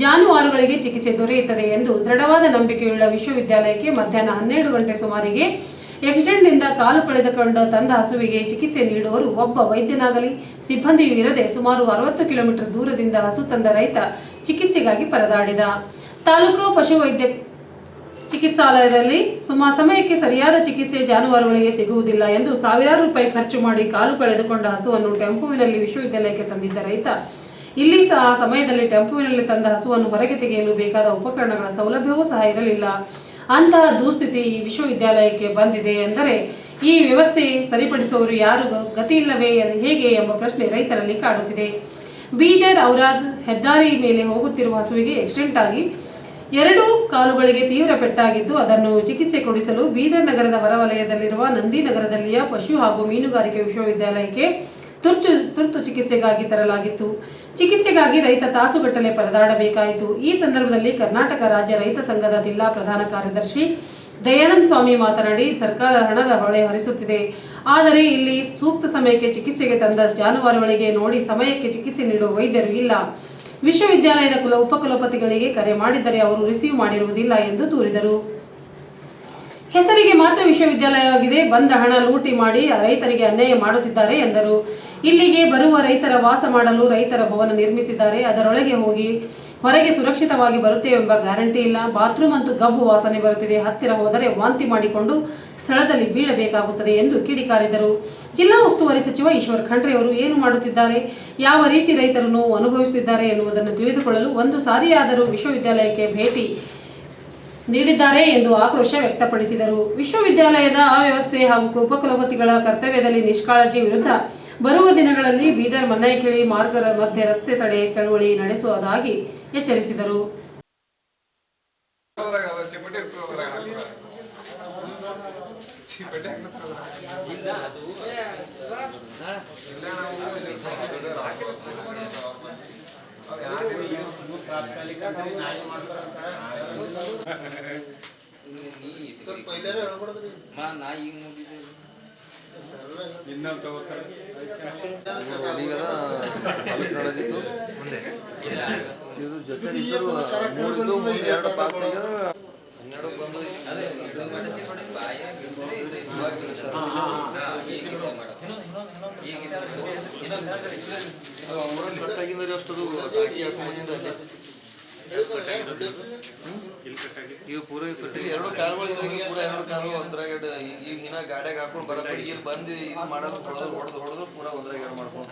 ಜಾನುವಾರುಗಳಿಗೆ ಚಿಕಿತ್ಸೆ ದೊರೆಯುತ್ತದೆ ಎಂದು ದೃಢವಾದ ನಂಬಿಕೆಯುಳ್ಳ ವಿಶ್ವವಿದ್ಯಾಲಯಕ್ಕೆ ಮಧ್ಯಾಹ್ನ ಹನ್ನೆರಡು ಗಂಟೆ ಸುಮಾರಿಗೆ ಎಕ್ಸಿಡೆಂಟ್ನಿಂದ ಕಾಲು ಕಳೆದುಕೊಂಡು ತಂದ ಹಸುವಿಗೆ ಚಿಕಿತ್ಸೆ ನೀಡುವರು ಒಬ್ಬ ವೈದ್ಯನಾಗಲಿ. ಸಿಬ್ಬಂದಿಯೂ ಇರದೆ ಸುಮಾರು ಅರವತ್ತು ಕಿಲೋಮೀಟರ್ ದೂರದಿಂದ ಹಸು ತಂದ ರೈತ ಚಿಕಿತ್ಸೆಗಾಗಿ ಪರದಾಡಿದ. ತಾಲೂಕು ಪಶುವೈದ್ಯ ಚಿಕಿತ್ಸಾಲಯದಲ್ಲಿ ಸುಮಾ ಸಮಯಕ್ಕೆ ಸರಿಯಾದ ಚಿಕಿತ್ಸೆ ಜಾನುವಾರುಗಳಿಗೆ ಸಿಗುವುದಿಲ್ಲ ಎಂದು ಸಾವಿರಾರು ರೂಪಾಯಿ ಖರ್ಚು ಮಾಡಿ ಕಾಲು ಕಳೆದುಕೊಂಡ ಹಸುವನ್ನು ಟೆಂಪುವಿನಲ್ಲಿ ವಿಶ್ವವಿದ್ಯಾಲಯಕ್ಕೆ ತಂದಿದ್ದ ರೈತ. ಇಲ್ಲಿ ಸಹ ಆ ಸಮಯದಲ್ಲಿ ಟೆಂಪುವಿನಲ್ಲಿ ತಂದ ಹಸುವನ್ನು ಹೊರಗೆ ತೆಗೆಯಲು ಬೇಕಾದ ಉಪಕರಣಗಳ ಸೌಲಭ್ಯವೂ ಸಹ ಇರಲಿಲ್ಲ. ಅಂತಹ ದುಸ್ಥಿತಿ ಈ ವಿಶ್ವವಿದ್ಯಾಲಯಕ್ಕೆ ಬಂದಿದೆ ಎಂದರೆ ಈ ವ್ಯವಸ್ಥೆ ಸರಿಪಡಿಸುವವರು ಯಾರು ಗತಿ ಇಲ್ಲವೇ ಹೇಗೆ ಎಂಬ ಪ್ರಶ್ನೆ ರೈತರಲ್ಲಿ ಕಾಡುತ್ತಿದೆ. ಬೀದರ್ ಔರಾದ್ ಹೆದ್ದಾರಿ ಮೇಲೆ ಹೋಗುತ್ತಿರುವ ಹಸುವಿಗೆ ಆಕ್ಸಿಡೆಂಟ್ ಆಗಿ ಎರಡೂ ಕಾಲುಗಳಿಗೆ ತೀವ್ರ ಪೆಟ್ಟಾಗಿದ್ದು ಅದನ್ನು ಚಿಕಿತ್ಸೆ ಕೊಡಿಸಲು ಬೀದರ್ ನಗರದ ಹೊರವಲಯದಲ್ಲಿರುವ ನಂದಿನಗರದಲ್ಲಿಯ ಪಶು ಹಾಗೂ ಮೀನುಗಾರಿಕೆ ವಿಶ್ವವಿದ್ಯಾಲಯಕ್ಕೆ ತುರ್ತು ತುರ್ತು ಚಿಕಿತ್ಸೆಗಾಗಿ ತರಲಾಗಿತ್ತು. ಚಿಕಿತ್ಸೆಗಾಗಿ ರೈತ ತಾಸುಗಟ್ಟಲೆ ಪರದಾಡಬೇಕಾಯಿತು. ಈ ಸಂದರ್ಭದಲ್ಲಿ ಕರ್ನಾಟಕ ರಾಜ್ಯ ರೈತ ಸಂಘದ ಜಿಲ್ಲಾ ಪ್ರಧಾನ ಕಾರ್ಯದರ್ಶಿ ದಯಾನಂದ ಸ್ವಾಮಿ ಮಾತನಾಡಿ, ಸರ್ಕಾರ ಹಣದ ಹೊಳೆ ಹರಿಸುತ್ತಿದೆ. ಆದರೆ ಇಲ್ಲಿ ಸೂಕ್ತ ಸಮಯಕ್ಕೆ ಚಿಕಿತ್ಸೆಗೆ ತಂದ ಜಾನುವಾರುಗಳಿಗೆ ನೋಡಿ ಸಮಯಕ್ಕೆ ಚಿಕಿತ್ಸೆ ನೀಡುವ ವೈದ್ಯರು ಇಲ್ಲ. ವಿಶ್ವವಿದ್ಯಾಲಯದ ಕುಲ ಉಪಕುಲಪತಿಗಳಿಗೆ ಕರೆ ಮಾಡಿದರೆ ಅವರು ರಿಸೀವ್ ಮಾಡಿರುವುದಿಲ್ಲ ಎಂದು ದೂರಿದರು. ಹೆಸರಿಗೆ ಮಾತ್ರ ವಿಶ್ವವಿದ್ಯಾಲಯವಾಗಿದೆ, ಬಂದ ಹಣ ಲೂಟಿ ಮಾಡಿ ರೈತರಿಗೆ ಅನ್ಯಾಯ ಮಾಡುತ್ತಿದ್ದಾರೆ ಎಂದರು. ಇಲ್ಲಿಗೆ ಬರುವ ರೈತರ ವಾಸ ಮಾಡಲು ರೈತರ ಭವನ ನಿರ್ಮಿಸಿದ್ದಾರೆ. ಅದರೊಳಗೆ ಹೋಗಿ ಹೊರಗೆ ಸುರಕ್ಷಿತವಾಗಿ ಬರುತ್ತೇವೆಂಬ ಗ್ಯಾರಂಟಿ ಇಲ್ಲ. ಬಾತ್ರೂಮ್ ಅಂತೂ ಗಬ್ಬು ವಾಸನೆ ಬರುತ್ತಿದೆ. ಹತ್ತಿರ ಹೋದರೆ ವಾಂತಿ ಮಾಡಿಕೊಂಡು ಸ್ಥಳದಲ್ಲಿ ಬೀಳಬೇಕಾಗುತ್ತದೆ ಎಂದು ಕಿಡಿಕಾರಿದರು. ಜಿಲ್ಲಾ ಉಸ್ತುವಾರಿ ಸಚಿವ ಈಶ್ವರ್ ಖಂಡ್ರೆ ಅವರು ಏನು ಮಾಡುತ್ತಿದ್ದಾರೆ? ಯಾವ ರೀತಿ ರೈತರು ನೋವು ಅನುಭವಿಸುತ್ತಿದ್ದಾರೆ ಎನ್ನುವುದನ್ನು ತಿಳಿದುಕೊಳ್ಳಲು ಒಂದು ಸಾರಿಯಾದರೂ ವಿಶ್ವವಿದ್ಯಾಲಯಕ್ಕೆ ಭೇಟಿ ನೀಡಿದ್ದಾರೆ ಎಂದು ಆಕ್ರೋಶ ವ್ಯಕ್ತಪಡಿಸಿದರು. ವಿಶ್ವವಿದ್ಯಾಲಯದ ಅವ್ಯವಸ್ಥೆ ಹಾಗೂ ಉಪಕುಲಪತಿಗಳ ಕರ್ತವ್ಯದಲ್ಲಿ ನಿಷ್ಕಾಳಜಿ ವಿರುದ್ಧ ಬರುವ ದಿನಗಳಲ್ಲಿ ಬೀದರ್ ಮನ್ನಾಯಕಿಳಿ ಮಾರ್ಗ ಮಧ್ಯೆ ರಸ್ತೆ ತಡೆ ಚಳವಳಿ ನಡೆಸುವುದಾಗಿ ಎಚ್ಚರಿಸಿದರು. ನಾ ಈಗ ಇದು ಜೊತೆ ಇಬ್ಬರು ಎರಡು ಪಾಸಿಗೆ ಹನ್ನೆರಡು ಬಂದು ಅಷ್ಟು ಅಷ್ಟದು ಹಾಕಿ ಹಾಕೊಂಡ್ ಪೂರ ಎರಡು ಕಾರ್ಗಳು ಪೂರ ಎರಡು ಕಾರ್ಗಳು ಒಂದ್ರಾಗ ಈಗ ಇನ್ನ ಗಾಡ್ಯಾಗ ಹಾಕೊಂಡು ಬರೋ ಇಲ್ಲಿ ಬಂದು ಇದು ಮಾಡೋದು ಹೊಡೆದು ಹೊಡೆದು ಹೊಡೆದು ಪೂರ ಒಂದ್ರಾಗ ಎರಡು ಮಾಡ್ಕೊಂಡು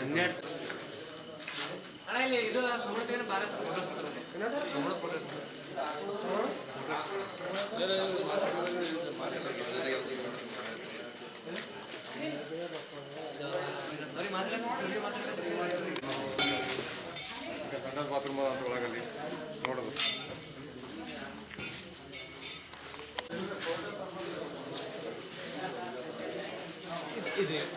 ಸಂಡಸ್ ಬಾತ್ರೂಮ್ ಅಂತ ಒಳಗಲ್ಲಿ ನೋಡೋದು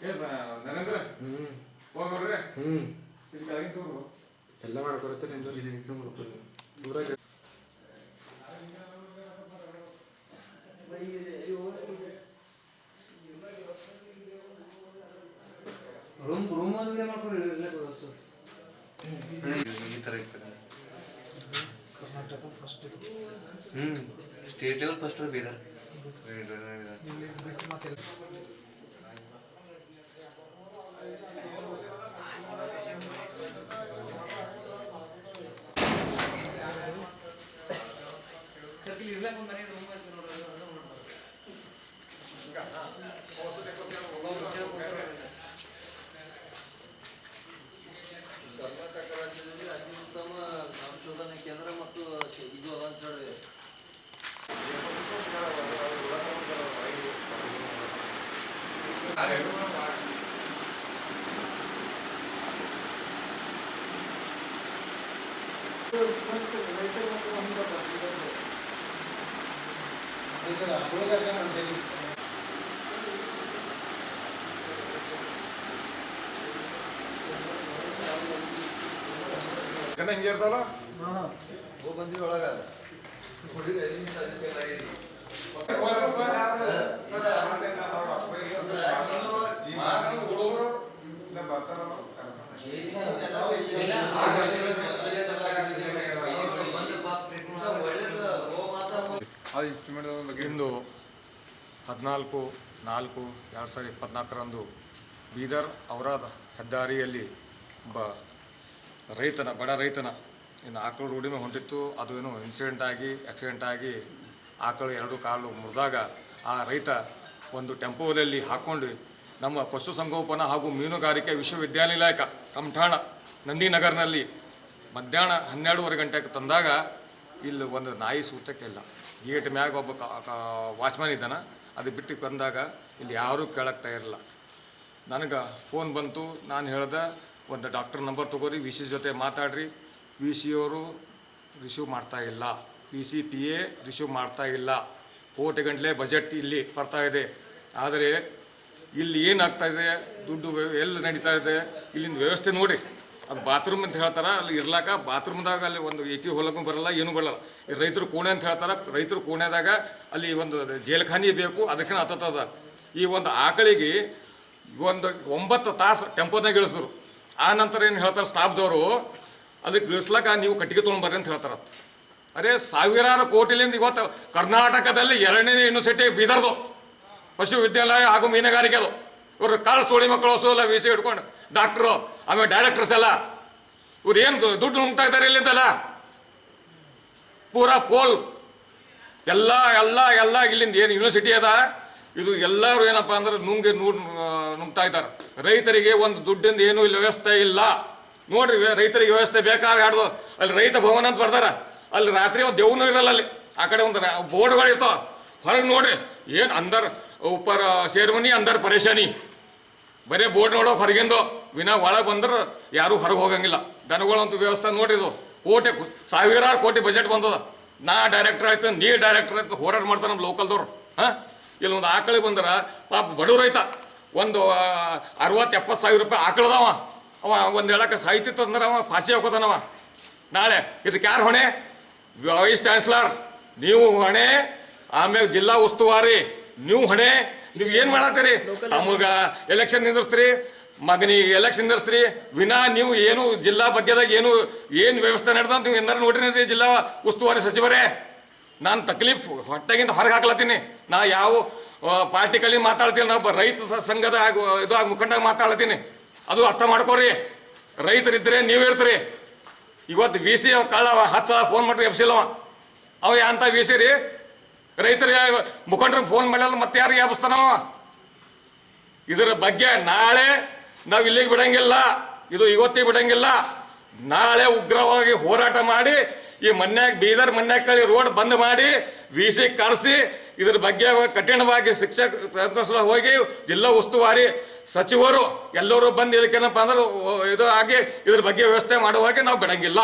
ಏನ್ ನರೇಂದ್ರ ಹೋಗಿ ನೋಡ್ರಿ ಹ್ಮ್ ಇಲ್ಲಿ ಕೆಳಗಿನ ತೂರು ಎಲ್ಲ ಮಾಡ್ಕೊರತ್ತೆ ನಿಂದು ಇಲ್ಲಿ ಇಟ್ಟು ಮಾಡ್ಕೊರಿ ಊರಾಗ ರೂಮ್ ರೂಮ್ ಅಲ್ಲಿ ಮಾಡ್ಕೊರಿ ಇರ್ಲಿಕ್ಕೆ ವ್ಯವಸ್ಥೆ ಈ ಥರ ಇರ್ತದೆ ಹ್ಞೂ state level first Bidar Karnataka ಜನ ಹಿಂಗೆ ಇರ್ತಾವಲ್ಲ ಹೋಗಿ ಬಂದ್ರಿ ಒಳಗ ಹುಡುಗ ಎಲ್ಲಿಂದ ಅದಕ್ಕೆ ಲೈನ್. ಎಲ್ಲ ವಿಷಯ ಒಳ್ಳೇದು ಓ ಮಾತಾಡ ಅದು ಇನ್ಸ್ಟ್ರೂಮೆಂಟ್ ಬಗ್ಗೆ ಇಂದು ಹದಿನಾಲ್ಕು, ನಾಲ್ಕು, ಎರಡು ಸಾವಿರದ ಇಪ್ಪತ್ನಾಲ್ಕರಂದು ಬೀದರ್ ಔರಾದ ಹೆದ್ದಾರಿಯಲ್ಲಿ ಒಬ್ಬ ರೈತನ, ಬಡ ರೈತನ ಇನ್ನು ಆಕಳು ರೂಢಿಮೆ ಹೊಂಟಿತ್ತು. ಅದು ಏನು ಇನ್ಸಿಡೆಂಟ್ ಆಗಿ ಆಕ್ಸಿಡೆಂಟ್ ಆಗಿ ಆಕಳು ಎರಡು ಕಾಲು ಮುರಿದಾಗ ಆ ರೈತ ಒಂದು ಟೆಂಪೋದಲ್ಲಿ ಹಾಕ್ಕೊಂಡು ನಮ್ಮ ಪಶುಸಂಗೋಪನಾ ಹಾಗೂ ಮೀನುಗಾರಿಕೆ ವಿಶ್ವವಿದ್ಯಾನಿಲಯ ಕಮಠಾಣ ನಂದಿನಗರ್ನಲ್ಲಿ ಮಧ್ಯಾಹ್ನ ಹನ್ನೆರಡೂವರೆ ಗಂಟೆಗೆ ತಂದಾಗ ಇಲ್ಲಿ ಒಂದು ನಾಯಿ ಸೂತಕ್ಕೆ ಇಲ್ಲ. ಗೇಟ್ ಮ್ಯಾಗ ಒಬ್ಬ ವಾಚ್ಮ್ಯಾನ್ ಇದ್ದಾನೆ, ಅದು ಬಿಟ್ಟು ಬಂದಾಗ ಇಲ್ಲಿ ಯಾರೂ ಕೇಳಕ್ತಾ ಇರಲಿಲ್ಲ ನನಗೆ ಫೋನ್ ಬಂತು, ನಾನು ಹೇಳ್ದೆ, ಒಂದು ಡಾಕ್ಟರ್ ನಂಬರ್ ತೊಗೋರಿ, ವಿ ಸಿ ಜೊತೆ ಮಾತಾಡ್ರಿ. ವಿ ಸಿ ಅವರು ರಿಸೀವ್ ಮಾಡ್ತಾ ಇಲ್ಲ. V C P A receive ಮಾಡ್ತಾ ಇಲ್ಲ. ಕೋಟಿ ಗಂಟಲೆ ಬಜೆಟ್ ಇಲ್ಲಿ ಬರ್ತಾ ಇದೆ. ಆದರೆ ಇಲ್ಲಿ ಏನಾಗ್ತಾ ಇದೆ? ದುಡ್ಡು ಎಲ್ಲ ನಡೀತಾ ಇದೆ? ಇಲ್ಲಿಂದ ವ್ಯವಸ್ಥೆ ನೋಡಿ. ಅದು ಬಾತ್ರೂಮ್ ಅಂತ ಹೇಳ್ತಾರೆ, ಅಲ್ಲಿ ಇರ್ಲಾಕ ಬಾತ್ರೂಮ್ದಾಗ ಅಲ್ಲಿ ಒಂದು ಏಕಿ ಹೊಲಕ್ಕೂ ಬರಲ್ಲ, ಏನೂ ಬರಲ್ಲ. ರೈತರು ಕೋಣೆ ಅಂತ ಹೇಳ್ತಾರೆ. ರೈತರು ಕೋಣೆದಾಗ ಅಲ್ಲಿ ಒಂದು ಜೇಲ್ಖಾನಿ ಬೇಕು ಅದಕ್ಕೆ ಹತ್ತದ ಈ ಒಂದು ಆಕಳಿಗೆ ಒಂದು ಒಂಬತ್ತು ತಾಸು ಟೆಂಪೋದಾಗ ಇಳಿಸಿದ್ರು. ಆ ನಂತರ ಏನು ಹೇಳ್ತಾರೆ ಸ್ಟಾಫ್ದವರು, ಅದಕ್ಕೆ ಇಳಿಸ್ಲಕ್ಕ ನೀವು ಕಟ್ಟಿಗೆ ತೊಗೊಂಡ್ಬರ್ರಿ ಅಂತ ಹೇಳ್ತಾರೆ. ಅರೆ ಸಾವಿರಾರು ಕೋಟಿಲಿಂದ ಇವತ್ತು ಕರ್ನಾಟಕದಲ್ಲಿ ಎರಡನೇ ಯೂನಿವರ್ಸಿಟಿ ಬೀದರ್ದು. ಪಶು ವಿದ್ಯಾಲಯ ಹಾಗೂ ಮೀನುಗಾರಿಕೆ ಅದು. ಇವರು ಕಾಳು ಸೋಳಿ ಮಕ್ಕಳು ಸೋಲ ವಿ ಸಿ ಹಿಡ್ಕೊಂಡು ಡಾಕ್ಟ್ರು, ಆಮೇಲೆ ಡೈರೆಕ್ಟರ್ಸ್ ಎಲ್ಲ. ಇವ್ರು ಏನು ದುಡ್ಡು ನುಂಗ್ತಾ ಇದ್ದಾರೆ ಇಲ್ಲಿಂದಲ್ಲ? ಪೂರಾ ಪೋಲ್. ಎಲ್ಲ ಎಲ್ಲ ಎಲ್ಲ ಇಲ್ಲಿಂದ ಏನು ಯೂನಿವರ್ಸಿಟಿ ಅದ? ಇದು ಎಲ್ಲರೂ ಏನಪ್ಪ ಅಂದ್ರೆ ನುಂಗಿ ನೂರ್ ನುಂಗ್ತಾ ಇದ್ದಾರೆ. ರೈತರಿಗೆ ಒಂದು ದುಡ್ಡಿಂದ ಏನೂ ಇಲ್ಲಿ ವ್ಯವಸ್ಥೆ ಇಲ್ಲ. ನೋಡ್ರಿ ರೈತರಿಗೆ ವ್ಯವಸ್ಥೆ ಬೇಕಾ? ಯಾರ್ದು? ಅಲ್ಲಿ ರೈತ ಭವನ ಅಂತ ಬರ್ತಾರ ಅಲ್ಲಿ ರಾತ್ರಿ ಒಂದು ದೇವ್ನೂ ಇರಲ್ಲ ಅಲ್ಲಿ. ಆ ಕಡೆ ಒಂದು ಬೋರ್ಡ್ಗಳು ಇರ್ತಾವ. ಹೊರಗೆ ನೋಡ್ರಿ, ಏನು ಅಂದರ್ ಉಪ್ಪರ ಸೇರ್ಮನಿ ಅಂದರ್ ಪರೇಶಾನಿ. ಬರೀ ಬೋರ್ಡ್ ನೋಡೋ ಹೊರಗಿಂದು. ವಿನಾ ಒಳಗೆ ಬಂದ್ರೆ ಯಾರೂ ಹೊರಗೆ ಹೋಗಂಗಿಲ್ಲ. ದನಗಳಂತೂ ವ್ಯವಸ್ಥೆ ನೋಡಿದು ಕೋಟಿ ಸಾವಿರಾರು ಕೋಟಿ ಬಜೆಟ್ ಬಂದದ. ನಾ ಡೈರೆಕ್ಟರ್ ಆಯ್ತು ನೀ ಡೈರೆಕ್ಟರ್ ಆಯ್ತು ಹೋರಾಟ ಮಾಡ್ತಾರೆ ನಮ್ಮ ಲೋಕಲ್ದವ್ರು ಹಾಂ? ಇಲ್ಲಿ ಒಂದು ಆಕಳಿಗೆ ಬಂದ್ರೆ ಪಾಪ ಬಡವ್ರು ಐತ ಒಂದು ಅರವತ್ತು ಎಪ್ಪತ್ತು ಸಾವಿರ ರೂಪಾಯಿ ಆಕಳದವ ಅವ ಒಂದು ಹೇಳಕ್ಕೆ ಸಾಹಿತ್ಯ ಅಂದ್ರೆ ಅವ ಫಾಸಿ ಹಾಕೋತಾನವ ನಾಳೆ ಇದಕ್ಕೆ ಯಾರು ಹೊಣೆ? ವೈಸ್ ಚಾನ್ಸ್ಲರ್ ನೀವು ಹೊಣೆ ಆಮೇಲೆ ಜಿಲ್ಲಾ ಉಸ್ತುವಾರಿ ನೀವು ಹೊಣೆ. ನೀವು ಏನು ಮಾಡತ್ತೀರಿ? ತಮಗೆ ಎಲೆಕ್ಷನ್ ನಿಂದಿರ್ಸ್ತೀರಿ? ಮಗನಿಗೆ ಎಲೆಕ್ಷನ್ ನಡೆಸ್ರಿ ವಿನಾ, ನೀವು ಏನು ಜಿಲ್ಲಾ ಬಗ್ಗೆದಾಗ ಏನು ಏನು ವ್ಯವಸ್ಥೆ ನಡೆದ ನೀವು ಏನಾರು ನೋಡ್ರಿ ಜಿಲ್ಲಾ ಉಸ್ತುವಾರಿ ಸಚಿವರೇ. ನಾನು ತಕ್ಲೀಫ್ ಹೊಟ್ಟೆಗಿಂತ ಹೊರಗೆ ಹಾಕ್ಲತ್ತೀನಿ. ನಾ ಯಾವ ಪಾರ್ಟಿಕಲ್ಲಿ ಪಾರ್ಟಿ ಕಲಿ ಮಾತಾಡ್ತೀನಿ ನಾ ಒಬ್ಬ ರೈತ ಸಂಘದ ಇದು ಮುಖಂಡಾಗ ಮಾತಾಡ್ತೀನಿ ಅದು ಅರ್ಥ ಮಾಡ್ಕೋರಿ. ರೈತರಿದ್ದರೆ ನೀವು ಇರ್ತೀರಿ ಇವತ್ತು ವಿ ಸಿ ಕಳ್ಳ ಹತ್ತು ಸಾವಿರ ಫೋನ್ ಮಾಡ್ರಿ ಎಬ್ಸಿಲ್ಲವ ಅವ. ಅಂತ ವಿ ಸಿ ರೀ? ರೈತರಿಗೆ ಮುಖಂಡ್ರಿಗೆ ಫೋನ್ ಮಾಡಲ್ಲ ಮತ್ತೆ ಯಾರಿಗೆ ಎಬ್ಸ್ತಾನವ ಇದರ ಬಗ್ಗೆ ನಾಳೆ ನಾವು ಇಲ್ಲಿಗೆ ಬಿಡಂಗಿಲ್ಲ. ಇದು ಇವತ್ತಿಗೆ ಬಿಡಂಗಿಲ್ಲ. ನಾಳೆ ಉಗ್ರವಾಗಿ ಹೋರಾಟ ಮಾಡಿ, ಈ ಮನ್ಯಾಗ ಬೀದರ್ ಮನ್ಯಾಗ ಕಳಿ ರೋಡ್ ಬಂದ್ ಮಾಡಿ ವಿ ಸಿ ಕರೆಸಿ, ಇದ್ರ ಬಗ್ಗೆ ಕಠಿಣವಾಗಿ ಶಿಕ್ಷಕ ಹೋಗಿ ಜಿಲ್ಲಾ ಉಸ್ತುವಾರಿ ಸಚಿವರು ಎಲ್ಲರೂ ಬಂದು ಇದಕ್ಕೇನಪ್ಪ ಅಂದ್ರೆ ಇದು ಆಗಿ ಇದ್ರ ಬಗ್ಗೆ ವ್ಯವಸ್ಥೆ ಮಾಡುವಾಗ ನಾವು ಬಿಡಂಗಿಲ್ಲ.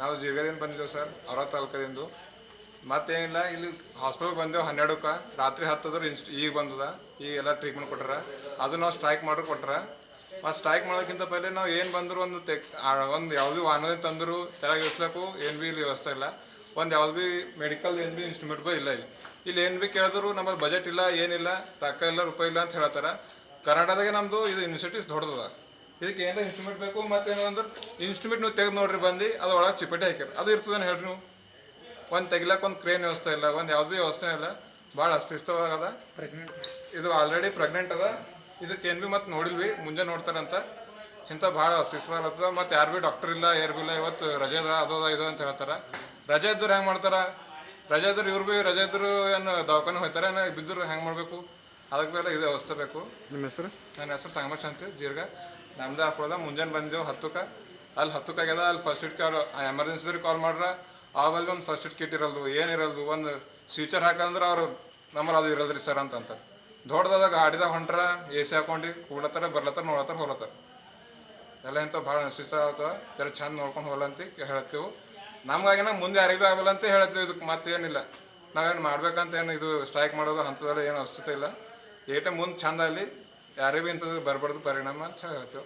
ನಾವು ಜೀರ್ಗದಿಂದ ಬಂದಿದ್ದೇವೆ ಸರ್ ಅವರ ತಾಲೂಕದಿಂದ ಮತ್ತೇನಿಲ್ಲ, ಇಲ್ಲಿ ಹಾಸ್ಪಿಟಲ್ಗೆ ಬಂದೆವು ಹನ್ನೆರಡಕ್ಕೆ. ರಾತ್ರಿ ಹತ್ತದ್ರೆ ಇನ್ಸ್ಟ್ ಈಗ ಬಂದದ. ಈಗ ಎಲ್ಲ ಟ್ರೀಟ್ಮೆಂಟ್ ಕೊಟ್ಟಾರ ಅದು ನಾವು ಸ್ಟ್ರೈಕ್ ಮಾಡ್ರು ಕೊಟ್ರ. ಮತ್ತು ಸ್ಟ್ರೈಕ್ ಮಾಡೋಕ್ಕಿಂತ ಪहिले ನಾವು ಏನು ಬಂದರೂ ಒಂದು ತೆಕ್ ಒಂದು ಯಾವ್ದು ವಾಹನ ತಂದರು ತೆಳಗೆ ಇಳಿಸ್ಲಕ್ಕೂ ಏನು ಭೀ ಇಲ್ಲಿ ವ್ಯವಸ್ಥೆ ಇಲ್ಲ. ಒಂದು ಯಾವ್ದು ಭೀ ಮೆಡಿಕಲ್ ಏನು ಭೀ ಇನ್ಸ್ಟ್ರೂಮೆಂಟ್ ಇಲ್ಲ ಇಲ್ಲಿ. ಇಲ್ಲಿ ಏನು ಭೀ ಕೇಳಿದ್ರು ನಮ್ಮಲ್ಲಿ ಬಜೆಟ್ ಇಲ್ಲ, ಏನಿಲ್ಲ, ರೊಕ್ಕ ಇಲ್ಲ, ರೂಪಾಯಿ ಇಲ್ಲ ಅಂತ ಹೇಳ್ತಾರೆ. ಕರ್ನಾಟಕದಾಗೆ ನಮ್ಮದು ಇದು ಇನ್ಸ್ಟಿಟ್ಯೂಟ್ಸ್ ದೊಡ್ಡದ. ಇದಕ್ಕೆ ಏನಾರ ಇನ್ಸ್ಟ್ರೂಮೆಂಟ್ ಬೇಕು ಮತ್ತೇನಂದ್ರೆ ಇನ್ಸ್ಟ್ರೂಮೆಂಟ್ ನೀವು ತೆಗೆದು ನೋಡ್ರಿ ಬಂದು ಅದು ಒಳಗೆ ಚಿಪಟೆ ಹಾಕ್ಯಾರ. ಅದು ಇರ್ತದೆ ಹೇಳ್ರಿ ನೀವು? ಒಂದು ತೆಗಿಲಕ್ಕೆ ಒಂದು ಕ್ರೇನ್ ವ್ಯವಸ್ಥೆ ಇಲ್ಲ ಒಂದು ಯಾವ್ದು ಭೀ ವ್ಯವಸ್ಥೆ ಇಲ್ಲ. ಭಾಳ ಅಸ್ತಿತ್ವವಾಗದ. ಇದು ಆಲ್ರೆಡಿ ಪ್ರೆಗ್ನೆಂಟ್ ಅದ. ಇದಕ್ಕೆ ಏನು ಭೀ ಮತ್ತೆ ನೋಡಿಲ್ವಿ ಮುಂಜೆ ನೋಡ್ತಾರಂತ. ಇಂಥ ಭಾಳ ಅಸ್ತಿತ್ವ ಮತ್ತು ಯಾರು ಭೀ ಡಾಕ್ಟರ್ ಇಲ್ಲ ಯಾರು ಭೀ ಇಲ್ಲ ಇವತ್ತು ರಜೆ ಅದ ಅದು ಅದ ಇದು ಅಂತ ಹೇಳ್ತಾರೆ. ರಜೆ ಇದ್ದರು ಹೆಂಗೆ ಮಾಡ್ತಾರ? ರಜೆ ಇದ್ರು ಇವ್ರು ಭೀ ರಜೆ ಇದ್ರು ಏನು ದವಾಖಾನೆ ಹೋಗ್ತಾರೆ? ಏನೋ ಬಿದ್ದರು ಹೆಂಗೆ ಮಾಡಬೇಕು? ಅದಕ್ಕೆ ಬೇರೆ ಇದು ವ್ಯವಸ್ಥೆ ಬೇಕು. ನಿಮ್ಮ ಹೆಸರು? ನನ್ನ ಹೆಸರು ಸಂಗಮೇಶ್ ಅಂತ ಜೀರ್ಗ ನಮ್ದೇ ಹಾಕೊಳ್ಳೋದ ಮುಂಜಾನೆ ಬಂದೆವು ಹತ್ತಕ್ಕೆ ಅಲ್ಲಿ ಹತ್ತಕ್ಕಾಗ್ಯದ ಅಲ್ಲಿ ಫಸ್ಟ್ ಏಡ್ ಕಾಲ್ ಎಮರ್ಜೆನ್ಸಿದವ್ರಿಗೆ ಕಾಲ್ ಮಾಡ್ರ. ಆವಲ್ಲಿ ಒಂದು ಫಸ್ಟ್ ಕಿಟ್ ಇರಲ್ದು ಏನಿರಲ್ದು ಒಂದು ಸ್ವಿಚರ್ ಹಾಕಂದ್ರೆ ಅವರು ನಮ್ಮಲ್ಲಿ ಅದು ಇರಲ್ರಿ ಸರ್ ಅಂತ ಅಂತಾರೆ ದೊಡ್ಡದಾದ ಗಾಡಿದಾಗ ಹೊಂಟ್ರ ಎ ಸಿ ಹಾಕೊಂಡು ಕೂಡತ್ತಾರ ಬರ್ಲತ್ತಾರ ನೋಡತ್ತಾರ ಹೋಲತ್ತಾರ ಎಲ್ಲ ಇಂಥ ಭಾಳ ಅನಿಸ್ತ ಆಗ್ತವ ಜರ ಚಂದ ನೋಡ್ಕೊಂಡು ಹೋಗಲಂತ ಹೇಳ್ತೀವಿ. ನಮ್ಗಾಗಿನ ಮುಂದೆ ಯಾರಿಗೂ ಆಗಲ್ಲ ಅಂತ ಹೇಳ್ತೀವಿ ಇದಕ್ಕೆ ಮತ್ತೇನಿಲ್ಲ. ನಾವೇನು ಮಾಡ್ಬೇಕಂತ ಏನು ಇದು ಸ್ಟ್ರೈಕ್ ಮಾಡೋದು ಅಂಥದ್ದೆಲ್ಲ ಏನು ಅವಶ್ಯಕತೆ ಇಲ್ಲ. ಏಟ ಮುಂದೆ ಚಂದ ಅಲ್ಲಿ ಯಾರಿಗೂ ಇಂಥದ್ದು ಬರಬಾರ್ದು ಪರಿಣಾಮ ಅಂತ ಹೇಳ್ತೀವಿ.